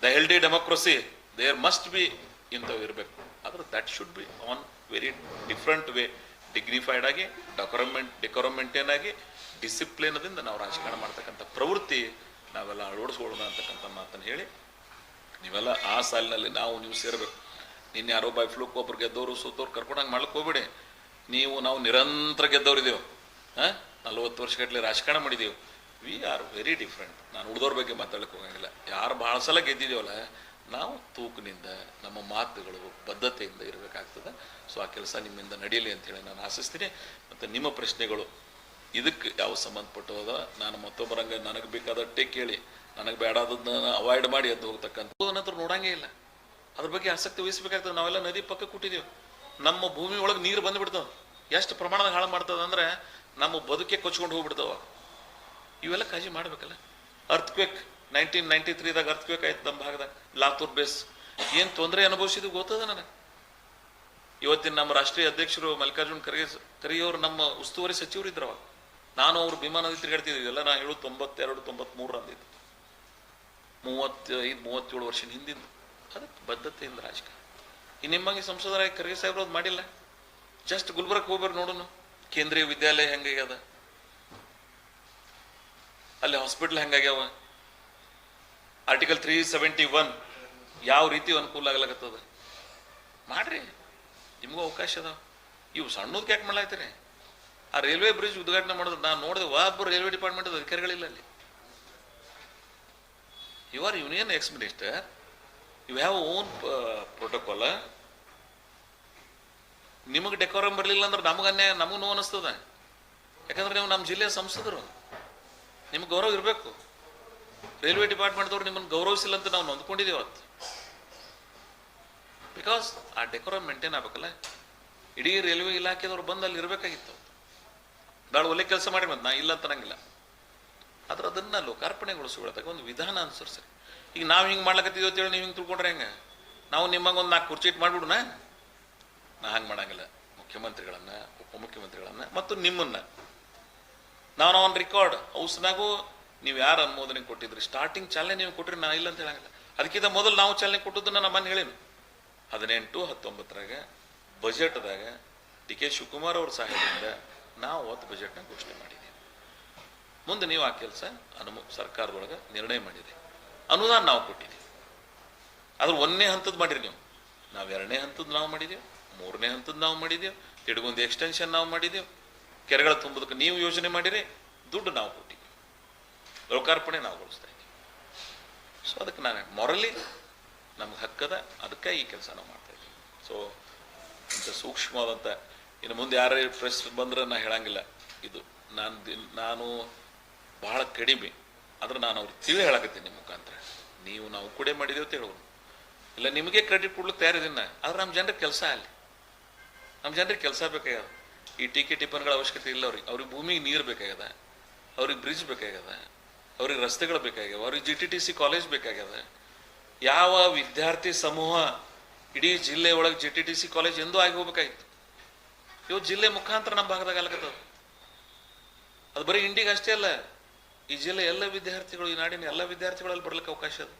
the healthy democracy there must be ಇಂಥವು ಇರಬೇಕು ಆದರೆ that should be on very different way dignified ಆಗಿ ಡಾಕ್ಯುಮೆಂಟ್ ಡೆಕೋರಮೆಂಟೇನ್ ಆಗಿ ಡಿಸಿಪ್ಲಿನದಿಂದ ನಾವು ರಾಜಕಾರಣ ಮಾಡ್ತಕ್ಕಂಥ ಪ್ರವೃತ್ತಿ ನಾವೆಲ್ಲ ಅಳವಡಿಸ್ಕೊಳ್ಳೋಣ ಅಂತಕ್ಕಂಥ ಮಾತನ್ನು ಹೇಳಿ, ನೀವೆಲ್ಲ ಆ ಸಾಲಿನಲ್ಲಿ ನಾವು ನೀವು ಸೇರಬೇಕು. ನಿನ್ನೆ ಯಾರೋ ಬೈ ಫ್ಲೂಕ್ ಒಬ್ರು ಗೆದ್ದವರು ಸೋತವ್ರು ಕರ್ಕೊಂಡಂಗೆ ಮಾಡ್ಲಿಕ್ಕೆ ಹೋಗ್ಬೇಡಿ. ನೀವು ನಾವು ನಿರಂತರ ಗೆದ್ದವರಿದ್ದೇವೆ ಹಾಂ? ನಲ್ವತ್ತು ವರ್ಷಗಟ್ಟಲೆ ರಾಜಕಾರಣ ಮಾಡಿದ್ದೀವಿ ವಿ ಆರ್ ವೆರಿ ಡಿಫ್ರೆಂಟ್ ನಾನು ಉಳಿದವ್ರ ಬಗ್ಗೆ ಮಾತಾಡಕ್ಕೆ ಹೋಗಂಗಿಲ್ಲ. ಯಾರು ಭಾಳ ಸಲ ಗೆದ್ದಿದ್ದೀವಲ್ಲ ನಾವು ತೂಕಿನಿಂದ ನಮ್ಮ ಮಾತುಗಳು ಬದ್ಧತೆಯಿಂದ ಇರಬೇಕಾಗ್ತದೆ. ಸೊ ಆ ಕೆಲಸ ನಿಮ್ಮಿಂದ ನಡೆಯಲಿ ಅಂತೇಳಿ ನಾನು ಆಶಿಸ್ತೀನಿ. ಮತ್ತು ನಿಮ್ಮ ಪ್ರಶ್ನೆಗಳು, ಇದಕ್ಕೆ ಯಾವ ಸಂಬಂಧಪಟ್ಟದ, ನಾನು ಮತ್ತೊಬ್ಬರಂಗೆ ನನಗೆ ಬೇಕಾದಟ್ಟೆ ಕೇಳಿ, ನನಗೆ ಬೇಡಾದದನ್ನ ಅವಾಯ್ಡ್ ಮಾಡಿ ಎದ್ದು ಹೋಗ್ತಕ್ಕಂಥ ನಂತರ ನೋಡಂಗೇ ಇಲ್ಲ. ಅದ್ರ ಬಗ್ಗೆ ಆಸಕ್ತಿ ವಹಿಸ್ಬೇಕಾಗ್ತದೆ. ನಾವೆಲ್ಲ ನದಿ ಪಕ್ಕ ಕೂಟಿದ್ದೀವಿ ನಮ್ಮ ಭೂಮಿ ಒಳಗೆ ನೀರು ಬಂದುಬಿಡ್ತಾವ. ಎಷ್ಟು ಪ್ರಮಾಣದಾಗ ಹಾಳು ಮಾಡ್ತದೆ ಅಂದರೆ, ನಮ್ಮ ಬದುಕೆ ಕೊಚ್ಕೊಂಡು ಹೋಗ್ಬಿಡ್ತಾವ. ಇವೆಲ್ಲ ಕಾಳಜಿ ಮಾಡ್ಬೇಕಲ್ಲ. ಅರ್ತ್ಕ್ವೇಕ್ ನೈನ್ಟೀನ್ ನೈನ್ಟಿ ತ್ರೀದಾಗ ಅರ್ಥ ಬೇಕಾಯ್ತು ನಮ್ಮ ಭಾಗದಾಗ, ಲಾತೂರ್ ಬೇಸ್. ಏನು ತೊಂದರೆ ಅನುಭವಿಸಿದ್ವು ಗೊತ್ತದ ನನಗೆ? ಇವತ್ತಿನ ನಮ್ಮ ರಾಷ್ಟ್ರೀಯ ಅಧ್ಯಕ್ಷರು ಮಲ್ಲಿಕಾರ್ಜುನ್ ಖರ್ಗೆ ಖರ್ಗೆಯವರು ನಮ್ಮ ಉಸ್ತುವಾರಿ ಸಚಿವರು ಇದ್ರವ ನಾನು ವಿಮಾನ ವಿಮಾನದಲ್ಲಿ ತಿರುಗಾಡ್ತಿದ್ವಿ ಎಲ್ಲ ನಾ ಹೇಳು ತೊಂಬತ್ತೆರಡು, ತೊಂಬತ್ಮೂರು ಅಂದಿದ್ದು ಮೂವತ್ತೈದು, ಮೂವತ್ತೇಳು ವರ್ಷದ ಹಿಂದಿದ್ದು ಅದಕ್ಕೆ ಬದ್ಧತೆಯಿಂದ ರಾಜಕಾರಣ. ಈ ನಿಮ್ಮಂಗೆ ಸಂಸದರಾಗಿ ಖರ್ಗೆ ಸಾಹೇಬ್ರು ಅದು ಮಾಡಿಲ್ಲ? ಜಸ್ಟ್ ಗುಲ್ಬರ್ಗ ಹೋಗ್ಬರ್ರಿ ನೋಡೋಣ. ಕೇಂದ್ರೀಯ ವಿದ್ಯಾಲಯ ಹೆಂಗಾಗ್ಯದ? ಅಲ್ಲಿ ಹಾಸ್ಪಿಟಲ್ ಹೆಂಗಾಗ್ಯಾವ? ಆರ್ಟಿಕಲ್ ತ್ರೀ ಸೆವೆಂಟಿ ಒನ್ ಯಾವ ರೀತಿ ಅನುಕೂಲ ಆಗ್ಲಾಗತ್ತದ? ಮಾಡ್ರಿ. ನಿಮಗೂ ಅವಕಾಶ ಅದಾವ. ಇವು ಸಣ್ಣದಕ್ಕೆ ಯಾಕೆ ಮಾಡ್ಲಾಗ್ತೀರಿ? ಆ ರೈಲ್ವೆ ಬ್ರಿಡ್ಜ್ ಉದ್ಘಾಟನೆ ಮಾಡಿದ್ರೆ ನಾನು ನೋಡಿದೆ ಒಬ್ಬ ರೈಲ್ವೆ ಡಿಪಾರ್ಟ್ಮೆಂಟ್ ಅಧಿಕಾರಿಗಳಿಲ್ಲ ಅಲ್ಲಿ. You are union ex minister you have own protocol ನಿಮಗೆ ಡೆಕೋರಮ್ ಬರಲಿಲ್ಲ ಅಂದ್ರೆ ನಮಗೆ ಅನ್ಯಾಯ, ನಮಗೂ ನೋವು ಅನಿಸ್ತದೆ. ಯಾಕಂದ್ರೆ ನೀವು ನಮ್ಮ ಜಿಲ್ಲೆಯ ಸಂಸದರು. ನಿಮ್ಗೆ ಗೌರವ ಇರಬೇಕು. ರೈಲ್ವೆ ಡಿಪಾರ್ಟ್ಮೆಂಟ್ದವ್ರು ನಿಮ್ಮನ್ನು ಗೌರವಿಸಿಲ್ಲ ಅಂತ ನಾವು ನೊಂದ್ಕೊಂಡಿದ್ದೀವಿ ಅವತ್ತು. ಬಿಕಾಸ್ ಆ ಡೆಕೋರಮ್ ಮೇಂಟೈನ್ ಆಗ್ಬೇಕಲ್ಲ? ಇಡೀ ರೈಲ್ವೆ ಇಲಾಖೆದವ್ರು ಬಂದು ಅಲ್ಲಿ ಇರಬೇಕಾಗಿತ್ತು. ಭಾಳ ಒಳ್ಳೆ ಕೆಲಸ ಮಾಡಿ ಬಂದು ನಾ ಇಲ್ಲ ಅಂತ ನಂಗಿಲ್ಲ ಆದ್ರೆ ಅದನ್ನ ಲೋಕಾರ್ಪಣೆಗೊಳಿಸ್ಕೊಳ್ದಾಗ ಒಂದು ವಿಧಾನ ಅನುಸರಿಸ್ರಿ ಈಗ ನಾವು ಹಿಂಗೆ ಮಾಡ್ಲಕತ್ತಿದ್ವಿ ಅಂತೇಳಿ ನೀವು ಹಿಂಗೆ ತಿಳ್ಕೊಂಡ್ರೆ ಹೆಂಗೆ? ನಾವು ನಿಮ್ಮಂಗೆ ಒಂದು ನಾಲ್ಕು ಕುರ್ಚಿ ಇಟ್ಟು ಮಾಡ್ಬಿಡೋಣ ನಾ ಹಂಗೆ ಮಾಡಂಗಿಲ್ಲ. ಮುಖ್ಯಮಂತ್ರಿಗಳನ್ನ, ಉಪಮುಖ್ಯಮಂತ್ರಿಗಳನ್ನ ಮತ್ತು ನಿಮ್ಮನ್ನ. ನಾವು ಒಂದು ರೆಕಾರ್ಡ್ ಹೌಸ್ನಾಗೂ ನೀವು ಯಾರು ಅನುಮೋದನೆ ಕೊಟ್ಟಿದ್ರಿ? ಸ್ಟಾರ್ಟಿಂಗ್ ಚಾಲನೆ ನೀವು ಕೊಟ್ಟರೆ ನಾ ಇಲ್ಲ ಅಂತ ಹೇಳಂಗಿಲ್ಲ. ಅದಕ್ಕಿಂತ ಮೊದಲು ನಾವು ಚಾಲನೆ ಕೊಟ್ಟದ್ದನ್ನ ನಮ್ಮನ್ನು ಹೇಳೇನು ಹದಿನೆಂಟು, ಹತ್ತೊಂಬತ್ತರಾಗ ಬಜೆಟ್ದಾಗ ಡಿ ಕೆ ಶಿವಕುಮಾರ್ ಅವ್ರ ಸಹಾಯದಿಂದ ನಾವು ಅವತ್ತು ಬಜೆಟ್ನ ಘೋಷಣೆ ಮಾಡಿದ್ದೀವಿ ಮುಂದೆ ನೀವು ಆ ಕೆಲಸ ಅನುಮ, ಸರ್ಕಾರದೊಳಗೆ ನಿರ್ಣಯ ಮಾಡಿದೆ ಅನುದಾನ ನಾವು ಕೊಟ್ಟಿದ್ದೀವಿ ಆದ್ರೆ ಒಂದನೇ ಹಂತದ್ದು ಮಾಡಿರಿ ನೀವು. ನಾವು ಎರಡನೇ ಹಂತದ್ದು ನಾವು ಮಾಡಿದೆವು, ಮೂರನೇ ಹಂತದ್ದು ನಾವು ಮಾಡಿದೆವು, ತಿಡುಗೊಂದು ಎಕ್ಸ್ಟೆನ್ಷನ್ ನಾವು ಮಾಡಿದೆವು. ಕೆರೆಗಳ ತುಂಬುದಕ್ಕೆ ನೀವು ಯೋಜನೆ ಮಾಡಿರಿ, ದುಡ್ಡು ನಾವು ಕೊಟ್ಟಿದ್ದೀವಿ ಲೋಕಾರ್ಪಣೆ ನಾವು ಗೊಳಿಸ್ತಾ ಇದ್ದೀವಿ. ಸೊ ಅದಕ್ಕೆ ನಾನು ಮೊರಲಿ ನಮ್ಗೆ ಹಕ್ಕದ ಅದಕ್ಕೆ ಈ ಕೆಲಸ ನಾವು ಮಾಡ್ತಾ ಇದ್ದೀವಿ. ಸೊ ಇಂಥ ಸೂಕ್ಷ್ಮವಾದಂಥ, ಇನ್ನು ಮುಂದೆ ಯಾರೇ ಪ್ರೆಸ್ ಬಂದ್ರೆ ನಾನು ಹೇಳಂಗಿಲ್ಲ. ಇದು ನಾನು ನಾನು ಬಹಳ ಕಡಿಮೆ, ಆದ್ರೆ ನಾನು ಅವ್ರಿಗೆ ತಿಳಿ ಹೇಳಕತ್ತೀನಿ ನಿಮ್ಮ ಮುಖಾಂತರ. ನೀವು ನಾವು ಕೂಡ ಮಾಡಿದೇವು ಅಂತ ಹೇಳೋರು ಇಲ್ಲ, ನಿಮಗೆ ಕ್ರೆಡಿಟ್ ಕೊಡ್ಲಿಕ್ಕೆ ತಯಾರಿದ್ದೀನಿ. ಆದ್ರೆ ನಮ್ಮ ಜನರಿಗೆ ಕೆಲಸ ಅಲ್ಲಿ ನಮ್ಮ ಜನರಿಗೆ ಕೆಲಸ ಬೇಕಾಗ್ಯದ. ಈ ಟೀಕೆ ಟಿಪ್ಪನ್ಗಳ ಅವಶ್ಯಕತೆ ಇಲ್ಲ ಅವ್ರಿಗೆ. ಅವ್ರಿಗೆ ಭೂಮಿಗೆ ನೀರು ಬೇಕಾಗ್ಯದ. ಅವ್ರಿಗೆ ಬ್ರಿಡ್ಜ್ ಬೇಕಾಗ್ಯದ. ಅವ್ರಿಗೆ ರಸ್ತೆಗಳು ಬೇಕಾಗ್ಯಾವ, ಅವ್ರಿಗೆ G T T C college ಬೇಕಾಗ್ಯದ ಯಾವ ವಿದ್ಯಾರ್ಥಿ ಸಮೂಹ ಇಡೀ ಜಿಲ್ಲೆ ಒಳಗೆ G T T C college ಎಂದೂ ಆಗಿ ಹೋಗ್ಬೇಕಾಗಿತ್ತು ಇವತ್ತು ಜಿಲ್ಲೆ ಮುಖಾಂತರ ನಮ್ಮ ಭಾಗದಾಗ ಆಗ್ಲಕತ್ತದ ಅದು ಬರೀ ಇಂಡಿಗೆ ಅಷ್ಟೇ ಅಲ್ಲ, ಈ ಜಿಲ್ಲೆ ಎಲ್ಲ ವಿದ್ಯಾರ್ಥಿಗಳು, ಈ ನಾಡಿನ ಎಲ್ಲ ವಿದ್ಯಾರ್ಥಿಗಳಲ್ಲಿ ಬರ್ಲಿಕ್ಕೆ ಅವಕಾಶ ಅದ.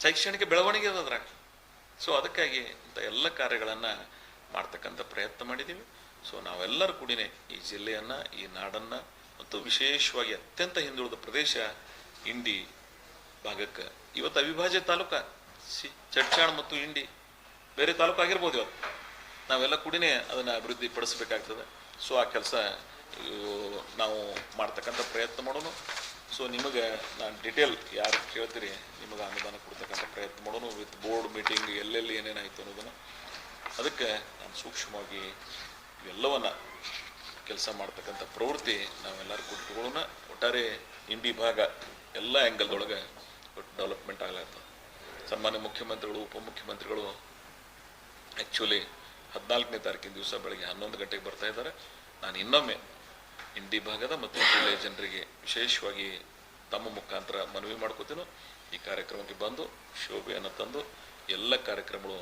ಶೈಕ್ಷಣಿಕ ಬೆಳವಣಿಗೆ ಅದ ಅದ್ರಾಗ. ಸೊ ಅದಕ್ಕಾಗಿ ಇಂಥ ಎಲ್ಲ ಕಾರ್ಯಗಳನ್ನು ಮಾಡ್ತಕ್ಕಂಥ ಪ್ರಯತ್ನ ಮಾಡಿದ್ದೀವಿ ಸೊ ನಾವೆಲ್ಲರೂ ಕೂಡಿನೇ ಈ ಜಿಲ್ಲೆಯನ್ನು, ಈ ನಾಡನ್ನು ಮತ್ತು ವಿಶೇಷವಾಗಿ ಅತ್ಯಂತ ಹಿಂದುಳಿದ ಪ್ರದೇಶ ಇಂಡಿ ಭಾಗಕ್ಕೆ. ಇವತ್ತು ಅವಿಭಾಜ್ಯ ತಾಲೂಕ, ಸಿ ಚಡ್ಚಾಣ್ ಮತ್ತು ಇಂಡಿ ಬೇರೆ ತಾಲೂಕು ಆಗಿರ್ಬೋದು ಇವತ್ತು. ನಾವೆಲ್ಲ ಕೂಡಿನೇ ಅದನ್ನು ಅಭಿವೃದ್ಧಿ ಪಡಿಸಬೇಕಾಗ್ತದೆ. ಸೊ ಆ ಕೆಲಸ ನಾವು ಮಾಡ್ತಕ್ಕಂಥ ಪ್ರಯತ್ನ ಮಾಡೋಣ. ಸೊ ನಿಮಗೆ ನಾನು ಡಿಟೇಲ್ ಯಾರು ಕೇಳ್ತೀರಿ, ನಿಮಗೆ ಅನುದಾನ ಕೊಡ್ತಕ್ಕಂಥ ಪ್ರಯತ್ನ ಮಾಡೋಣ. ವಿತ್ ಬೋರ್ಡ್ ಮೀಟಿಂಗ್ ಎಲ್ಲೆಲ್ಲಿ ಏನೇನಾಯಿತು ಅನ್ನೋದನ್ನು. ಅದಕ್ಕೆ ನಾನು ಸೂಕ್ಷ್ಮವಾಗಿ ಇವೆಲ್ಲವನ್ನ ಕೆಲಸ ಮಾಡ್ತಕ್ಕಂಥ ಪ್ರವೃತ್ತಿ ನಾವೆಲ್ಲರೂ ಕೊಟ್ಕೊಳ್ಳೋಣ. ಒಟ್ಟಾರೆ ಇಂಡಿ ಭಾಗ ಎಲ್ಲ ಆ್ಯಂಗಲ್ದೊಳಗೆ ಡೆವಲಪ್ಮೆಂಟ್ ಆಗ್ಲಾಗ್ತದೆ ಸನ್ಮಾನ್ಯ ಮುಖ್ಯಮಂತ್ರಿಗಳು, ಉಪಮುಖ್ಯಮಂತ್ರಿಗಳು ಆ್ಯಕ್ಚುಲಿ ಹದಿನಾಲ್ಕನೇ ತಾರೀಕಿನ ದಿವಸ ಬೆಳಗ್ಗೆ ಹನ್ನೊಂದು ಗಂಟೆಗೆ ಬರ್ತಾ ಇದ್ದಾರೆ. ನಾನು ಇನ್ನೊಮ್ಮೆ ಇಂಡಿ ಭಾಗದ ಮತ್ತು ಜಿಲ್ಲೆಯ ಜನರಿಗೆ ವಿಶೇಷವಾಗಿ ತಮ್ಮ ಮುಖಾಂತರ ಮನವಿ ಮಾಡ್ಕೋತೀನೋ. ಈ ಕಾರ್ಯಕ್ರಮಕ್ಕೆ ಬಂದು, ಶೋಭೆಯನ್ನು ತಂದು, ಎಲ್ಲ ಕಾರ್ಯಕ್ರಮಗಳು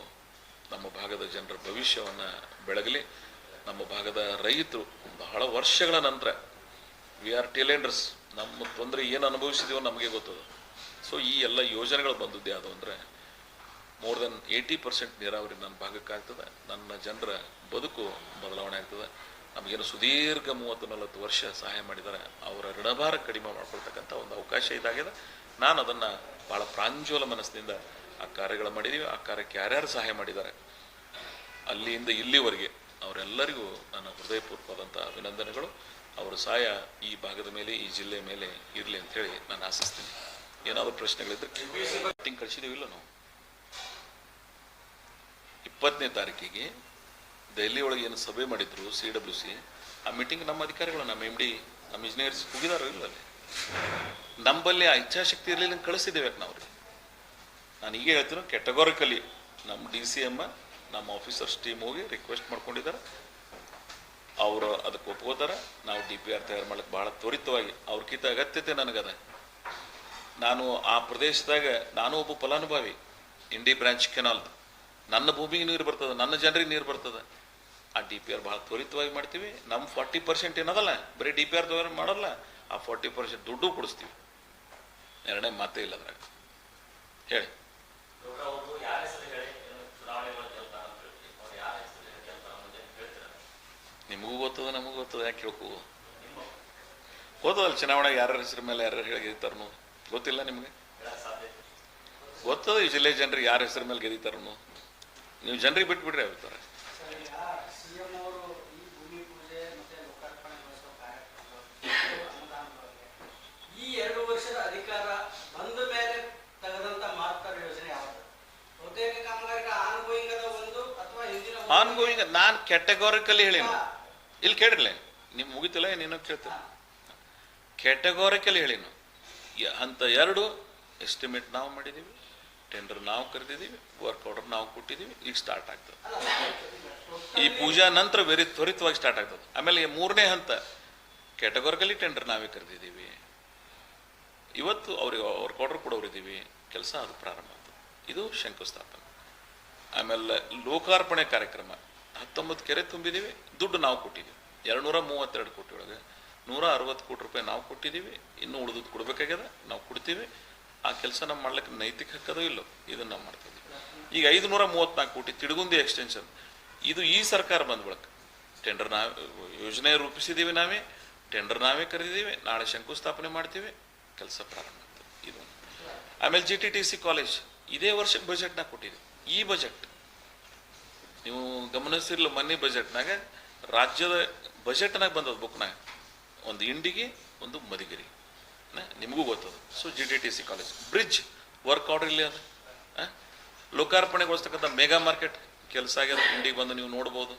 ನಮ್ಮ ಭಾಗದ ಜನರ ಭವಿಷ್ಯವನ್ನು ಬೆಳಗಲಿ. ನಮ್ಮ ಭಾಗದ ರೈತರು ಬಹಳ ವರ್ಷಗಳ ನಂತರ ವಿ ಆರ್ ಟೇಲೆಂಡರ್ಸ್ ನಮ್ಮ ತೊಂದರೆ ಏನು ಅನುಭವಿಸಿದೀವೋ ನಮಗೆ ಗೊತ್ತದ. ಸೊ ಈ ಎಲ್ಲ ಯೋಜನೆಗಳು ಬಂದದ್ದು ಯಾವುದು ಅಂದರೆ ಮೋರ್ ದೆನ್ ಏಯ್ಟಿ ಪರ್ಸೆಂಟ್ ನೀರಾವರಿ ನನ್ನ ಭಾಗಕ್ಕೆ ಆಗ್ತದೆ ನನ್ನ ಜನರ ಬದುಕು ಬದಲಾವಣೆ ಆಗ್ತದೆ. ನಮಗೇನು ಸುದೀರ್ಘ ಮೂವತ್ತು ನಲವತ್ತು ವರ್ಷ ಸಹಾಯ ಮಾಡಿದ್ದಾರೆ. ಅವರ ಋಣಭಾರ ಕಡಿಮೆ ಮಾಡ್ಕೊಳ್ತಕ್ಕಂಥ ಒಂದು ಅವಕಾಶ ಇದಾಗಿದೆ. ನಾನು ಅದನ್ನು ಭಾಳ ಪ್ರಾಂಜೋಲ ಮನಸ್ಸಿನಿಂದ ಆ ಕಾರ್ಯಗಳು ಮಾಡಿದ್ದೀವಿ ಆ ಕಾರ್ಯಕ್ಕೆ ಯಾರ್ಯಾರು ಸಹಾಯ ಮಾಡಿದ್ದಾರೆ? ಅಲ್ಲಿಯಿಂದ ಇಲ್ಲಿವರೆಗೆ ಅವರೆಲ್ಲರಿಗೂ ನನ್ನ ಹೃದಯಪೂರ್ವಕವಾದಂಥ ಅಭಿನಂದನೆಗಳು. ಅವರ ಸಹಾಯ ಈ ಭಾಗದ ಮೇಲೆ, ಈ ಜಿಲ್ಲೆಯ ಮೇಲೆ ಇರಲಿ ಅಂತೇಳಿ ನಾನು ಆಶಿಸ್ತೀನಿ. ಏನಾದರೂ ಪ್ರಶ್ನೆಗಳಿದ್ದರೆ ಮೀಟಿಂಗ್ ಕಳಿಸಿದೀವಿಲ್ಲ ನಾವು ಇಪ್ಪತ್ತನೇ ತಾರೀಕಿಗೆ ದೆಹಲಿ ಒಳಗೆ ಏನು ಸಭೆ ಮಾಡಿದ್ರು ಸಿ ಡಬ್ಲ್ಯೂ ಸಿ, ಆ ಮೀಟಿಂಗ್ ನಮ್ಮ ಅಧಿಕಾರಿಗಳು, ನಮ್ಮ ಎಂ ಡಿ ನಮ್ಮ ಇಂಜಿನಿಯರ್ಸ್ ಹೋಗಿದಾರೋ ಇಲ್ಲ ಅಲ್ಲಿ? ನಮ್ಮಲ್ಲಿ ಆ ಇಚ್ಛಾಶಕ್ತಿ ಇರಲಿಲ್ಲ ಕಳಿಸಿದ್ದೇವೆ ಯಾಕೆ ನಾವು ನಾನು ಈಗ ಹೇಳ್ತೀನಿ, ಕೆಟಗೋರಿಕಲಿ ನಮ್ಮ ಡಿ ಸಿ ಎಮ್ಮ ನಮ್ಮ ಆಫೀಸರ್ಸ್ ಟೀಮ್ ಹೋಗಿ ರಿಕ್ವೆಸ್ಟ್ ಮಾಡ್ಕೊಂಡಿದ್ದಾರೆ ಅವರು ಅದಕ್ಕೆ ಒಪ್ಕೋತಾರೆ. ನಾವು ಡಿ ಪಿ ಆರ್ ತಯಾರು ಮಾಡ್ಲಿಕ್ಕೆ ಭಾಳ ತ್ವರಿತವಾಗಿ ಅವ್ರಕ್ಕಿಂತ ಅಗತ್ಯತೆ ನನಗದ. ನಾನು ಆ ಪ್ರದೇಶದಾಗ, ನಾನು ಒಬ್ಬ ಫಲಾನುಭವಿ ಇಂಡಿ ಬ್ರಾಂಚ್ ಕೆನಾಲ್ ನನ್ನ ಭೂಮಿಗೆ ನೀರು ಬರ್ತದೆ, ನನ್ನ ಜನರಿಗೆ ನೀರು ಬರ್ತದೆ. ಆ ಡಿ ಪಿ ಆರ್ ಭಾಳ ತ್ವರಿತವಾಗಿ ಮಾಡ್ತೀವಿ. ನಮ್ಮ ಫಾರ್ಟಿ ಪರ್ಸೆಂಟ್ ಏನದಲ್ಲ, ಬರೀ ಡಿ ಪಿ ಆರ್ ತಯಾರು ಮಾಡಲ್ಲ, ಆ ಫಾರ್ಟಿ ಪರ್ಸೆಂಟ್ ದುಡ್ಡು ಕೊಡಿಸ್ತೀವಿ. ಎರಡನೇ ಮಾತೇ ಇಲ್ಲ ಅದ್ರಾಗ. ಹೇಳಿ ಏನು ಚುನಾವಣೆ ಒಳಗೆ ಗೆಲ್ತಾರ ಅಂತ ಹೇಳ್ತೀವಿ ಅವ್ರು ಯಾರ ಹೆಸರು ಹೇಳಿ ಗೆಲ್ತಾರ ಅಂತ ಹೇಳ್ತೀರ ನಿಮಗೂ ಗೊತ್ತದ ನಮಗೂ ಗೊತ್ತದ ಯಾಕೆ ಕೇಳ್ಕೋ? ಓದೋದಲ್ಲ ಚುನಾವಣೆಗೆ ಯಾರ ಹೆಸರು ಮೇಲೆ ಯಾರು ಹೇಳಿ ಗೆದಿತಾರನು ಗೊತ್ತಿಲ್ಲ ನಿಮಗೆ? ಗೊತ್ತದ ಈ ಜಿಲ್ಲೆ ಜನರಿಗೆ ಯಾರ ಹೆಸರು ಮೇಲೆ ಗೆದಿತಾರನು ನೀವು ಜನರಿಗೆ ಬಿಟ್ಬಿಡ್ರಿ ಹೇಳ್ತಾರೆ. ಆನ್ಗೋಯಿಂಗ್ ನಾನು ಕ್ಯಾಟಗೋರಿಕಲಿ ಹೇಳೀನಿ. ಇಲ್ಲಿ ಕೇಳಿರ್ಲಿ ನಿಮ್ಮ ಮುಗಿತಿಲ್ಲ ನೀನು ಕೇಳ್ತೀನಿ ಕ್ಯಾಟಗೋರಿಕಲಿ ಹೇಳೀನು. ಅಂತ ಎರಡು ಎಸ್ಟಿಮೇಟ್ ನಾವು ಮಾಡಿದ್ದೀವಿ ಟೆಂಡರ್ ನಾವು ಕರೆದಿದ್ದೀವಿ ವರ್ಕ್ ಆರ್ಡರ್ ನಾವು ಕೊಟ್ಟಿದ್ದೀವಿ ಈಗ ಸ್ಟಾರ್ಟ್ ಆಗ್ತದೆ. ಈ ಪೂಜಾ ನಂತರ ವೆರಿ ತ್ವರಿತವಾಗಿ ಸ್ಟಾರ್ಟ್ ಆಗ್ತದೆ. ಆಮೇಲೆ ಮೂರನೇ ಹಂತ ಕ್ಯಾಟಗೋರಿಕಲಿ ಟೆಂಡರ್ ನಾವೇ ಕರೆದಿದ್ದೀವಿ ಇವತ್ತು ಅವ್ರಿಗೆ ವರ್ಕ್ ಆರ್ಡರ್ ಕೊಡೋರಿದ್ದೀವಿ ಕೆಲಸ ಅದು ಪ್ರಾರಂಭ ಆಗ್ತದೆ. ಇದು ಶಂಕುಸ್ಥಾಪನೆ. ಆಮೇಲೆ ಲೋಕಾರ್ಪಣೆ ಕಾರ್ಯಕ್ರಮ. ಹತ್ತೊಂಬತ್ತು ಕೆರೆ ತುಂಬಿದೀವಿ, ದುಡ್ಡು ನಾವು ಕೊಟ್ಟಿದ್ದೀವಿ ಎರಡುನೂರ ಮೂವತ್ತೆರಡು ಕೋಟಿ ಒಳಗೆ ನೂರ ಅರವತ್ತು ಕೋಟಿ ರೂಪಾಯಿ ನಾವು ಕೊಟ್ಟಿದ್ದೀವಿ ಇನ್ನು ಉಳಿದದ್ದು ಕೊಡಬೇಕಾಗ್ಯದ, ನಾವು ಕೊಡ್ತೀವಿ. ಆ ಕೆಲಸ ನಮ್ಮ ಮಾಡ್ಲಿಕ್ಕೆ ನೈತಿಕ ಹಕ್ಕದೋ ಇಲ್ಲೋ. ಇದನ್ನು ನಾವು ಮಾಡ್ತಿದ್ದೀವಿ ಈಗ ಐದುನೂರ ಮೂವತ್ನಾಲ್ಕು ಕೋಟಿ ತಿಡುಗುಂದಿ ಎಕ್ಸ್ಟೆನ್ಷನ್. ಇದು ಈ ಸರ್ಕಾರ ಬಂದ ಬಳಿಕ. ಟೆಂಡರ್ ನಾವೇ ಯೋಜನೆ ರೂಪಿಸಿದ್ದೀವಿ ನಾವೇ, ಟೆಂಡರ್ ನಾವೇ ಕರೆದಿದ್ದೀವಿ ನಾಳೆ ಶಂಕುಸ್ಥಾಪನೆ ಮಾಡ್ತೀವಿ, ಕೆಲಸ ಪ್ರಾರಂಭ ಇದು. ಆಮೇಲೆ G T T C college ಇದೇ ವರ್ಷಕ್ಕೆ ಬಜೆಟ್ನ ಕೊಟ್ಟಿದ್ದೀವಿ ಈ ಬಜೆಟ್ ನೀವು ಗಮನಿಸಿರ್ಲ ಮನೆ ಬಜೆಟ್ನಾಗ, ರಾಜ್ಯದ ಬಜೆಟ್ನಾಗ ಬಂದದ ಬುಕ್ನಾಗ. ಒಂದು ಇಂಡಿಗೆ, ಒಂದು ಮದಿಗಿರಿ ನಿಮಗೂ ಗೊತ್ತದ. So G T T C college bridge work out ಇಲ್ಲಿ ಅದು? ಲೋಕಾರ್ಪಣೆಗೊಳಿಸ್ತಕ್ಕಂಥ ಮೆಗಾ ಮಾರ್ಕೆಟ್ ಕೆಲಸ ಆಗ್ಯದ. ಇಂಡಿಗೆ ಬಂದು ನೀವು ನೋಡ್ಬೋದು.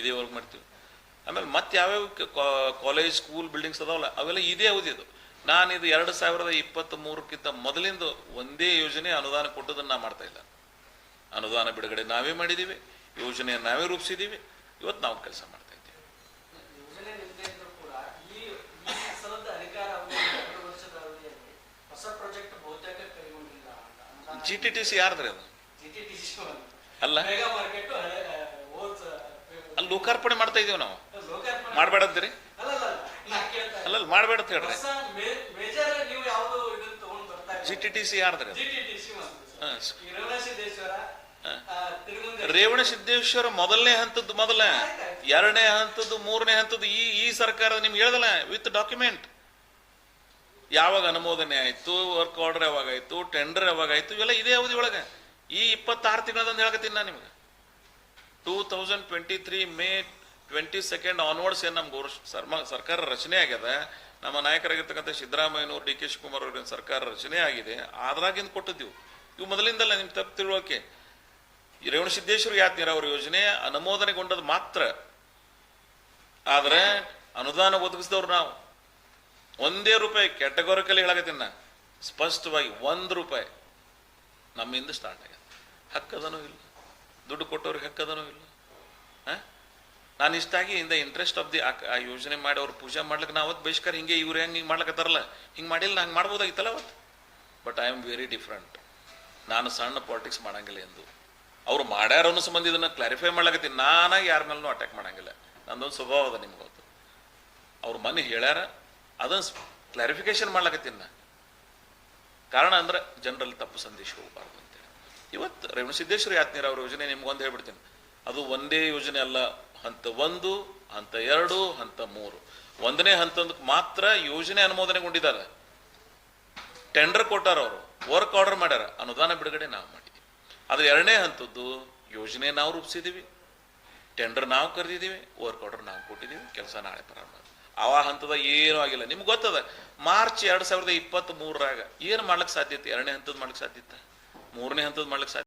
ಇದೇ ವರ್ಕ್ ಮಾಡ್ತೀವಿ. ಆಮೇಲೆ ಮತ್ತೆ ಯಾವ್ಯಾವ ಕಾಲೇಜ್ ಸ್ಕೂಲ್ ಬಿಲ್ಡಿಂಗ್ಸ್ ಅದಾವಲ್ಲ, ಅವೆಲ್ಲ ಇದೇ ಅವಧಿ ಅದು. ನಾನು ಇದು ಎರಡು ಸಾವಿರದ ಇಪ್ಪತ್ತ್ ಮೂರಕ್ಕಿಂತ ಮೊದಲಿಂದ ಒಂದೇ ಯೋಜನೆ ಅನುದಾನ ಕೊಟ್ಟದನ್ನು ನಾ ಮಾಡ್ತಾ ಇಲ್ಲ. ಅನುದಾನ ಬಿಡುಗಡೆ ನಾವೇ ಮಾಡಿದ್ದೀವಿ ಯೋಜನೆ ನಾವೇ ರೂಪಿಸಿದ್ದೀವಿ ಇವತ್ತು ನಾವು ಕೆಲಸ ಮಾಡ್ತಾ ಇದ್ದೀವಿ. ಜಿ ಟಿ ಟಿ ಸಿ ಯಾರ್ದ್ರಿ ಅದು? ಅಲ್ಲ. ಅಲ್ಲಿ ಲೋಕಾರ್ಪಣೆ ಮಾಡ್ತಾ ಇದೀವಿ ನಾವು. ಮಾಡಬೇಡ ಅಂತೀರಿ. ಅಲ್ಲಲ್ಲಿ ಮಾಡಬೇಡ ಅಂತ ಹೇಳ್ರಿ ಜಿ ಟಿ ಟಿ ಸಿ ಯಾರ್ದ್ರಿ ಹಾ, ರೇವಣ ಸಿದ್ದೇಶ್ವರ ಮೊದಲನೇ ಹಂತದ್ದು ಮೊದಲ. ಎರಡನೇ ಹಂತದ್ದು ಮೂರನೇ ಹಂತದ್ದು ಈ ಈ ಸರ್ಕಾರ ನಿಮ್ಗೆ ಹೇಳ್ದಲ್ಲ ವಿತ್ ಡಾಕ್ಯುಮೆಂಟ್ ಯಾವಾಗ ಅನುಮೋದನೆ ಆಯ್ತು ವರ್ಕ್ ಆರ್ಡರ್ ಯಾವಾಗ ಆಯ್ತು ಟೆಂಡರ್ ಯಾವಾಗ ಆಯ್ತು, ಇವೆಲ್ಲ ಇದೇ ಅವಧಿ ಒಳಗೆ. ಈ ಇಪ್ಪತ್ತಾರು ತಿಂಗಳದಂದು ಹೇಳ್ಕತ್ತೀನಿ ನಾನು ನಿಮ್ಗೆ. Two thousand twenty three May twenty second onwards ಏನು ನಮ್ಗೆ ಸರ್ಮ, ಸರ್ಕಾರ ರಚನೆ ಆಗ್ಯದ. ನಮ್ಮ ನಾಯಕರಾಗಿರ್ತಕ್ಕಂಥ ಸಿದ್ದರಾಮಯ್ಯನವರು, ಡಿ ಕೆ ಶಿವಕುಮಾರ್ ಅವ್ರ ಸರ್ಕಾರ ರಚನೆ ಆಗಿದೆ. ಅದ್ರಾಗಿಂದ ಕೊಟ್ಟಿದ್ದೀವಿ. ಇವು ಮೊದಲಿಂದಲ್ಲ ನಿಮ್ಗೆ ತಪ್ಪು ತಿಳುವಳಿಕೆ. ರೇವಣಸಿದ್ದೇಶ್ವರ ಯಾತ್ ನೀರಾವರಿ ಯೋಜನೆ ಅನುಮೋದನೆಗೊಂಡದ್ದು ಮಾತ್ರ. ಆದರೆ ಅನುದಾನ ಒದಗಿಸಿದವ್ರು ನಾವು. ಒಂದೇ ರೂಪಾಯಿ ಕ್ಯಾಟಗೋರಿಕಲಿ ಹೇಳಕತ್ತೀನಿ ನಾ. ಸ್ಪಷ್ಟವಾಗಿ ಒಂದು ರೂಪಾಯಿ ನಮ್ಮಿಂದ ಸ್ಟಾರ್ಟ್ ಆಗ್ಯದ. ಹಕ್ಕದನೂ ಇಲ್ಲ. ದುಡ್ಡು ಕೊಟ್ಟವ್ರಿಗೆ ಹಕ್ಕದನೂ ಇಲ್ಲ. ಹಾಂ? ನಾನು ಇಷ್ಟಾಗಿ ಇಂದ ಇಂಟ್ರೆಸ್ಟ್ ಆಫ್ ದಿ ಆ ಯೋಜನೆ ಮಾಡಿ ಅವ್ರು ಪೂಜೆ ಮಾಡ್ಲಿಕ್ಕೆ ನಾವು ಅವತ್ತು ಹಿಂಗೆ ಇವ್ರು ಹೆಂಗೆ ಹಿಂಗೆ ಮಾಡ್ಲಕತ್ತಾರಲ್ಲ? ಹಿಂಗೆ ಮಾಡಿಲ್ಲ ಹಂಗೆ ಮಾಡ್ಬೋದಾಗಿತ್ತಲ್ಲ ಅವತ್ತು but I am very different ನಾನು ಸಣ್ಣ ಪಾಲಿಟಿಕ್ಸ್ ಮಾಡಂಗಿಲ್ಲ ಎಂದು. ಅವ್ರು ಮಾಡ್ಯಾರ ಅನ್ನೋ ಸಂಬಂಧ ಇದನ್ನ ಕ್ಲಾರಿಫೈ ಮಾಡ್ಲಾಕತ್ತೀನಿ ನಾನಾಗಿ ಯಾರ ಮೇಲೂ ಅಟ್ಯಾಕ್ ಮಾಡಂಗಿಲ್ಲ. ನಂದೊಂದು ಸ್ವಭಾವ ಅದ ನಿಮ್ಗೆ ಗೊತ್ತು. ಅವ್ರು ಮನೆ ಹೇಳ್ಯಾರ, ಅದನ್ನ ಕ್ಲಾರಿಫಿಕೇಶನ್ ಮಾಡ್ಲಕತ್ತೀನಿ ನಾ ಕಾರಣ ಅಂದ್ರೆ ಜನರಲ್ಲಿ ತಪ್ಪು ಸಂದೇಶ ಹೋಗಬಾರ್ದು ಅಂತೇಳಿ ಇವತ್ತು ರೇವಣಸಿದ್ದೇಶ್ವರ ಯಾತ್ನೀರ ಅವ್ರ ಯೋಜನೆ ನಿಮ್ಗೊಂದು ಹೇಳ್ಬಿಡ್ತೀನಿ. ಅದು ಒಂದೇ ಯೋಜನೆ ಅಲ್ಲ, ಹಂತ ಒಂದು, ಹಂತ ಎರಡು, ಹಂತ ಮೂರು. ಒಂದನೇ ಹಂತದಕ್ಕೆ ಮಾತ್ರ ಯೋಜನೆ ಅನುಮೋದನೆಗೊಂಡಿದ್ದಾರೆ. ಟೆಂಡರ್ ಕೊಟ್ಟಾರ ಅವರು ವರ್ಕ್ ಆರ್ಡರ್ ಮಾಡ್ಯಾರ. ಅನುದಾನ ಬಿಡುಗಡೆ ನಾವು ಮಾಡಿದ್ವಿ ಅದ್ರ ಎರಡನೇ ಹಂತದ್ದು ಯೋಜನೆ ನಾವು ರೂಪಿಸಿದೀವಿ. ಟೆಂಡರ್ ನಾವು ಕರೆದಿದ್ದೀವಿ ವರ್ಕ್ ಆರ್ಡರ್ ನಾವು ಕೊಟ್ಟಿದ್ದೀವಿ ಕೆಲಸ ನಾಳೆ ಪ್ರಾರಂಭ ಆ ಹಂತದ ಏನೂ ಆಗಿಲ್ಲ. ನಿಮ್ಗೆ ಗೊತ್ತದ, ಮಾರ್ಚ್ ಎರಡು ಸಾವಿರದ ಇಪ್ಪತ್ತ್ ಮೂರರಾಗ ಏನು ಮಾಡ್ಲಿಕ್ಕೆ ಸಾಧ್ಯತೆ ಎರಡನೇ ಹಂತದ ಮಾಡ್ಲಿಕ್ಕೆ ಸಾಧ್ಯತೆ ಮೂರನೇ ಹಂತದ ಮಾಡ್ಲಿಕ್ಕೆ ಸಾಧ್ಯ